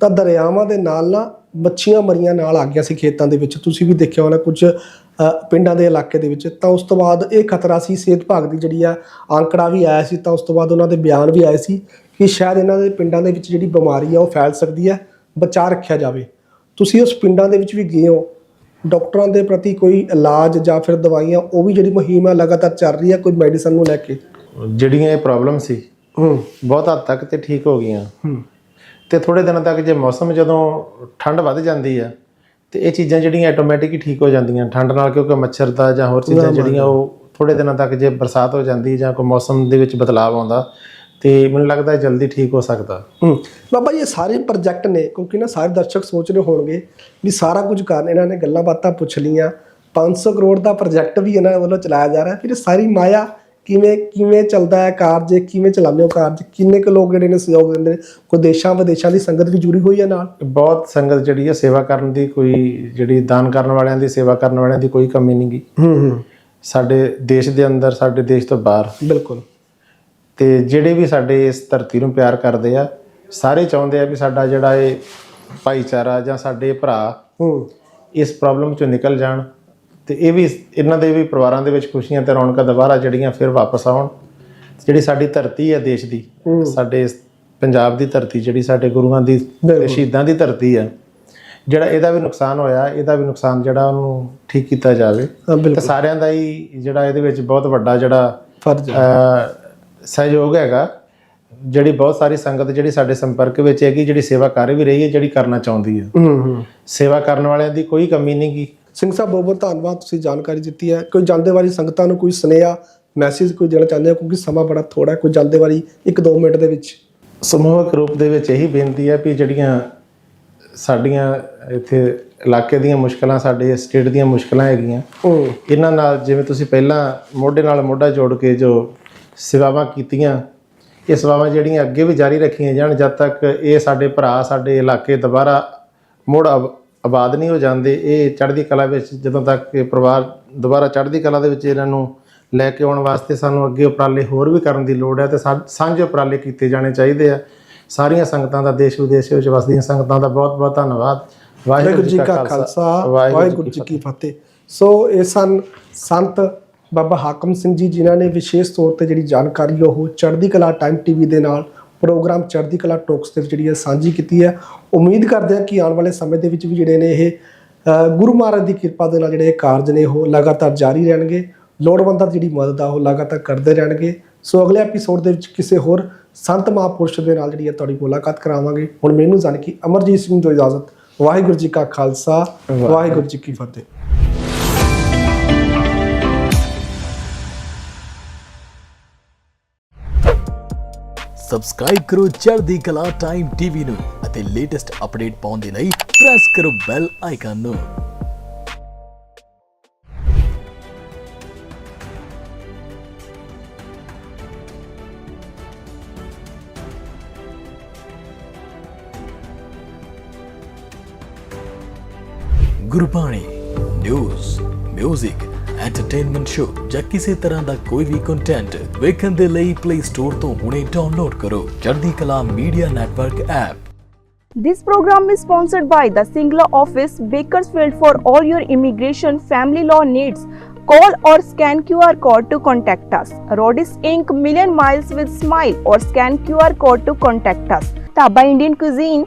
ਤਾਂ ਦਰਿਆਵਾਂ ਦੇ ਨਾਲ ਨਾ ਮੱਛੀਆਂ ਮਰੀਆਂ ਨਾਲ ਆ ਗਈਆਂ ਸੀ ਖੇਤਾਂ ਦੇ ਵਿੱਚ। ਤੁਸੀਂ ਵੀ ਦੇਖਿਆ ਹੋਣਾ ਕੁਝ ਪਿੰਡਾਂ ਦੇ ਇਲਾਕੇ ਦੇ ਵਿੱਚ। ਤਾਂ ਉਸ ਤੋਂ ਬਾਅਦ ਇਹ ਖਤਰਾ ਸੀ, ਸਿਹਤ ਵਿਭਾਗ ਦੀ ਜਿਹੜੀ ਆ ਆંકੜਾ ਵੀ ਆਇਆ ਸੀ, ਤਾਂ ਉਸ ਤੋਂ ਬਾਅਦ ਉਹਨਾਂ ਦੇ ਬਿਆਨ ਵੀ ਆਏ ਸੀ ਕਿ ਸ਼ਾਇਦ ਇਹਨਾਂ ਦੇ ਪਿੰਡਾਂ ਦੇ ਵਿੱਚ ਜਿਹੜੀ ਬਿਮਾਰੀ ਆ ਉਹ ਫੈਲ ਸਕਦੀ ਹੈ, ਬਚਾ ਰੱਖਿਆ ਜਾਵੇ। ਤੁਸੀਂ ਉਸ ਪਿੰਡਾਂ ਦੇ ਵਿੱਚ ਵੀ ਗਏ ਹੋ ਡਾਕਟਰਾਂ ਦੇ ਪ੍ਰਤੀ ਕੋਈ ਇਲਾਜ ਜਾਂ ਫਿਰ ਦਵਾਈਆਂ ਉਹ ਵੀ ਜਿਹੜੀ ਮੁਹਿੰਮ ਹੈ ਲਗਾਤਾਰ ਚੱਲ ਰਹੀ ਹੈ ਕੋਈ ਮੈਡੀਸਨ ਨੂੰ ਲੈ ਕੇ? ਜਿਹੜੀਆਂ ਇਹ ਪ੍ਰੋਬਲਮ ਸੀ ਹੂੰ। ਬਹੁਤ ਹੱਦ ਤੱਕ ਤੇ ਠੀਕ ਹੋ ਗਈਆਂ। ਹੂੰ। ਤੇ ਥੋੜੇ ਦਿਨਾਂ ਤੱਕ ਜੇ ਮੌਸਮ ਜਦੋਂ ਠੰਡ ਵੱਧ ਜਾਂਦੀ ਆ ਤੇ ਇਹ ਚੀਜ਼ਾਂ ਜਿਹੜੀਆਂ ਆਟੋਮੈਟਿਕ ਹੀ ਠੀਕ ਹੋ ਜਾਂਦੀਆਂ ਠੰਡ ਨਾਲ ਕਿਉਂਕਿ ਮੱਛਰ ਦਾ ਜਾਂ ਹੋਰ ਚੀਜ਼ਾਂ ਜਿਹੜੀਆਂ ਉਹ ਥੋੜੇ ਦਿਨਾਂ ਤੱਕ ਜੇ ਬਰਸਾਤ ਹੋ ਜਾਂਦੀ ਜਾਂ ਕੋਈ ਮੌਸਮ ਦੇ ਵਿੱਚ ਬਦਲਾਅ ਆਉਂਦਾ ਤੇ ਮੈਨੂੰ ਲੱਗਦਾ ਜਲਦੀ ਠੀਕ ਹੋ ਸਕਦਾ। ਹੂੰ। ਬਾਬਾ ਜੀ ਇਹ ਸਾਰੇ ਪ੍ਰੋਜੈਕਟ ਨੇ ਕਿਉਂਕਿ ਨਾ ਸਾਰੇ ਦਰਸ਼ਕ ਸੋਚ ਰਹੇ ਹੋਣਗੇ ਵੀ ਸਾਰਾ ਕੁਝ ਕਰਨ ਇਹਨਾਂ ਨੇ ਗੱਲਾਂ ਬਾਤਾਂ ਪੁੱਛ ਲੀਆਂ 500 ਕਰੋੜ ਦਾ ਪ੍ਰੋਜੈਕਟ ਵੀ ਇਹਨਾਂ ਵੱਲੋਂ ਚਲਾਇਆ ਜਾ ਰਿਹਾ। ਫਿਰ ਇਹ ਸਾਰੀ ਮਾਇਆ ਕਿਵੇਂ ਕਿਵੇਂ ਚੱਲਦਾ ਹੈ ਕਾਰਜ? ਕਿਵੇਂ ਚਲਾਉਂਦੇ ਹੋ ਕਾਰਜ? ਕਿੰਨੇ ਕੁ ਲੋਕ ਜਿਹੜੇ ਨੇ ਸਹਿਯੋਗ ਦਿੰਦੇ ਨੇ? ਕੋਈ ਦੇਸ਼ਾਂ ਵਿਦੇਸ਼ਾਂ ਦੀ ਸੰਗਤ ਵੀ ਜੁੜੀ ਹੋਈ ਹੈ ਨਾਲ? ਬਹੁਤ ਸੰਗਤ ਜਿਹੜੀ ਹੈ ਸੇਵਾ ਕਰਨ ਦੀ ਕੋਈ ਜਿਹੜੀ ਦਾਨ ਕਰਨ ਵਾਲਿਆਂ ਦੀ ਸੇਵਾ ਕਰਨ ਵਾਲਿਆਂ ਦੀ ਕੋਈ ਕਮੀ ਨਹੀਂਗੀ ਹੂੰ ਹੂੰ। ਸਾਡੇ ਦੇਸ਼ ਦੇ ਅੰਦਰ ਸਾਡੇ ਦੇਸ਼ ਤੋਂ ਬਾਹਰ। ਬਿਲਕੁਲ। ਤੇ ਜਿਹੜੇ ਵੀ ਸਾਡੇ ਇਸ ਧਰਤੀ ਨੂੰ ਪਿਆਰ ਕਰਦੇ ਆ ਸਾਰੇ ਚਾਹੁੰਦੇ ਆ ਵੀ ਸਾਡਾ ਜਿਹੜਾ ਇਹ ਭਾਈਚਾਰਾ ਜਾਂ ਸਾਡੇ ਭਰਾ ਹੂੰ। ਇਸ ਪ੍ਰੋਬਲਮ ਚੋਂ ਨਿਕਲ ਜਾਣ ਤੇ ਇਹ ਵੀ ਇਹਨਾਂ ਦੇ ਵੀ ਪਰਿਵਾਰਾਂ ਦੇ ਵਿੱਚ ਖੁਸ਼ੀਆਂ ਤੇ ਰੌਣਕਾਂ ਦੁਬਾਰਾ ਜਿਹੜੀਆਂ ਫਿਰ ਵਾਪਸ ਆਉਣ। ਜਿਹੜੀ ਸਾਡੀ ਧਰਤੀ ਹੈ ਦੇਸ਼ ਦੀ ਸਾਡੇ ਪੰਜਾਬ ਦੀ ਧਰਤੀ ਜਿਹੜੀ ਸਾਡੇ ਗੁਰੂਆਂ ਦੀ ਸ਼ਹੀਦਾਂ ਦੀ ਧਰਤੀ ਹੈ ਜਿਹੜਾ ਇਹਦਾ ਵੀ ਨੁਕਸਾਨ ਹੋਇਆ ਇਹਦਾ ਵੀ ਨੁਕਸਾਨ ਜਿਹੜਾ ਉਹਨੂੰ ਠੀਕ ਕੀਤਾ ਜਾਵੇ। ਤੇ ਸਾਰਿਆਂ ਦਾ ਹੀ ਜਿਹੜਾ ਇਹਦੇ ਵਿੱਚ ਬਹੁਤ ਵੱਡਾ ਜਿਹੜਾ ਫਰਜ਼ ਸਹਿਯੋਗ ਹੈਗਾ। ਜਿਹੜੀ ਬਹੁਤ ਸਾਰੀ ਸੰਗਤ ਜਿਹੜੀ ਸਾਡੇ ਸੰਪਰਕ ਵਿੱਚ ਹੈਗੀ ਜਿਹੜੀ ਸੇਵਾ ਕਰ ਵੀ ਰਹੀ ਹੈ ਜਿਹੜੀ ਕਰਨਾ ਚਾਹੁੰਦੀ ਹੈ। ਹੂੰ ਹੂੰ। ਸੇਵਾ ਕਰਨ ਵਾਲਿਆਂ ਦੀ ਕੋਈ ਕਮੀ ਨਹੀਂ ਗੀ। ਸਿੰਘ ਸਾਹਿਬ ਬਹੁਤ ਬਹੁਤ ਧੰਨਵਾਦ ਤੁਸੀਂ ਜਾਣਕਾਰੀ ਦਿੱਤੀ ਹੈ। ਕੋਈ ਜਾਂਦੇ ਵਾਰੀ ਸੰਗਤਾਂ ਨੂੰ ਕੋਈ ਸੁਨੇਹਾ ਮੈਸੇਜ ਕੋਈ ਦੇਣਾ ਚਾਹੁੰਦੇ ਹੋ? ਕਿਉਂਕਿ ਸਮਾਂ ਬੜਾ ਥੋੜਾ ਹੈ ਕੋਈ ਜਾਂਦੇ ਵਾਰੀ 1-2 ਮਿੰਟ ਦੇ ਵਿੱਚ। ਸਮੂਹਕ ਰੂਪ ਦੇ ਵਿੱਚ ਇਹੀ ਬੇਨਤੀ ਹੈ ਵੀ ਜਿਹੜੀਆਂ ਸਾਡੀਆਂ ਇੱਥੇ ਇਲਾਕੇ ਦੀਆਂ ਮੁਸ਼ਕਲਾਂ ਸਾਡੇ ਸਟੇਟ ਦੀਆਂ ਮੁਸ਼ਕਲਾਂ ਹੈਗੀਆਂ ਇਹਨਾਂ ਨਾਲ ਜਿਵੇਂ ਤੁਸੀਂ ਪਹਿਲਾਂ ਮੋਢੇ ਨਾਲ ਮੋਢਾ ਜੋੜ ਕੇ ਜੋ ਸੇਵਾਵਾਂ ਕੀਤੀਆਂ। ਇਹ ਸੇਵਾਵਾਂ ਜਿਹੜੀਆਂ ਅੱਗੇ ਵੀ ਜਾਰੀ ਰੱਖੀਆਂ ਜਾਣ ਜਦ ਤੱਕ ਇਹ ਸਾਡੇ ਭਰਾ ਸਾਡੇ ਇਲਾਕੇ ਦੁਬਾਰਾ ਮੁੜ ਆਬ- ਆਬਾਦ ਨਹੀਂ ਹੋ ਜਾਂਦੇ ਇਹ ਚੜ੍ਹਦੀ ਕਲਾ ਵਿੱਚ ਜਦੋਂ ਤੱਕ ਇਹ ਪਰਿਵਾਰ ਦੁਬਾਰਾ ਚੜ੍ਹਦੀ ਕਲਾ ਦੇ ਵਿੱਚ ਇਹਨਾਂ ਨੂੰ ਲੈ ਕੇ ਆਉਣ ਵਾਸਤੇ ਸਾਨੂੰ ਅੱਗੇ ਉਪਰਾਲੇ ਹੋਰ ਵੀ ਕਰਨ ਦੀ ਲੋੜ ਹੈ ਤੇ ਸਾਂਝੇ ਉਪਰਾਲੇ ਕੀਤੇ ਜਾਣੇ ਚਾਹੀਦੇ ਆ। ਸਾਰੀਆਂ ਸੰਗਤਾਂ ਦਾ ਦੇਸ਼ ਵਿਦੇਸ਼ ਵਿੱਚ ਵਸਦੀਆਂ ਸੰਗਤਾਂ ਦਾ ਬਹੁਤ ਬਹੁਤ ਧੰਨਵਾਦ। ਵਾਹਿਗੁਰੂ ਜੀ ਕਾ ਖਾਲਸਾ। ਵਾਹਿਗੁਰੂ ਜੀ ਕੀ ਫਤਿਹ। ਸੋ ਇਹ ਸਨ ਸੰਤ ਬਾਬਾ ਹਾਕਮ ਸਿੰਘ ਜੀ ਜਿਨ੍ਹਾਂ ਨੇ ਵਿਸ਼ੇਸ਼ ਤੌਰ ਤੇ ਜਿਹੜੀ ਜਾਣਕਾਰੀ ਉਹ ਚੜ੍ਹਦੀ ਕਲਾ ਟਾਈਮ ਟੀਵੀ ਦੇ ਨਾਲ ਪ੍ਰੋਗਰਾਮ ਚੜ੍ਹਦੀ ਕਲਾ ਟੋਕਸ ਦੇ ਵਿੱਚ ਜਿਹੜੀ ਹੈ ਸਾਂਝੀ ਕੀਤੀ ਹੈ ਉਮੀਦ ਕਰਦੇ ਹਾਂ ਕਿ ਆਉਣ ਵਾਲੇ ਸਮੇਂ ਦੇ ਵਿੱਚ ਵੀ ਜਿਹੜੇ ਨੇ ਇਹ ਗੁਰੂ ਮਹਾਰਾਜ ਦੀ ਕਿਰਪਾ ਦੇ ਨਾਲ ਜਿਹੜੇ ਇਹ ਕਾਰਜ ਨੇ ਉਹ ਲਗਾਤਾਰ ਜਾਰੀ ਰਹਿਣਗੇ। ਲੋੜਵੰਦਾਂ ਦੀ ਜਿਹੜੀ ਮਦਦ ਆ ਉਹ ਲਗਾਤਾਰ ਕਰਦੇ ਰਹਿਣਗੇ। ਸੋ ਅਗਲੇ ਐਪੀਸੋਡ ਦੇ ਵਿੱਚ ਕਿਸੇ ਹੋਰ ਸੰਤ ਮਹਾਂਪੁਰਸ਼ ਦੇ ਨਾਲ ਜਿਹੜੀ ਹੈ ਤੁਹਾਡੀ ਮੁਲਾਕਾਤ ਕਰਾਵਾਂਗੇ। ਹੁਣ ਮੈਨੂੰ ਜਾਨਕੀ ਅਮਰਜੀਤ ਸਿੰਘ ਤੋਂ ਇਜਾਜ਼ਤ ਵਾਹਿਗੁਰੂ ਜੀ ਕਾ ਖਾਲਸਾ ਵਾਹਿਗੁਰੂ ਜੀ ਕੀ ਫਤਿਹ। ਸਬਸਕ੍ਰਾਈਬ ਕਰੋ ਚੜ੍ਹਦੀ ਕਲਾ ਟਾਈਮ ਟੀਵੀ ਨੂੰ ਅਤੇ ਲੇਟੈਸਟ ਅਪਡੇਟ ਪਾਉਣ ਦੇ ਲਈ ਪ੍ਰੈਸ ਕਰੋ ਬੈਲ ਆਈਕਨ ਨੂੰ। ਗੁਰਬਾਣੀ ਨਿਊਜ਼ 뮤직 ਐਂਟਰਟੇਨਮੈਂਟ ਸ਼ੋ ਜਾਂ ਕਿਸੇ ਤਰ੍ਹਾਂ ਦਾ ਕੋਈ ਵੀ ਕੰਟੈਂਟ ਵੇਖਣ ਦੇ ਲਈ ਪਲੇ ਸਟੋਰ ਤੋਂ ਹੁਣੇ ਡਾਊਨਲੋਡ ਕਰੋ Chardi Kala media network app This program is sponsored by the Singla office, Bakersfield for all your immigration family law needs. Call or scan QR code to contact us. Rodis Inc. Million Miles with Smile or scan QR code to contact us. Taba Indian Cuisine,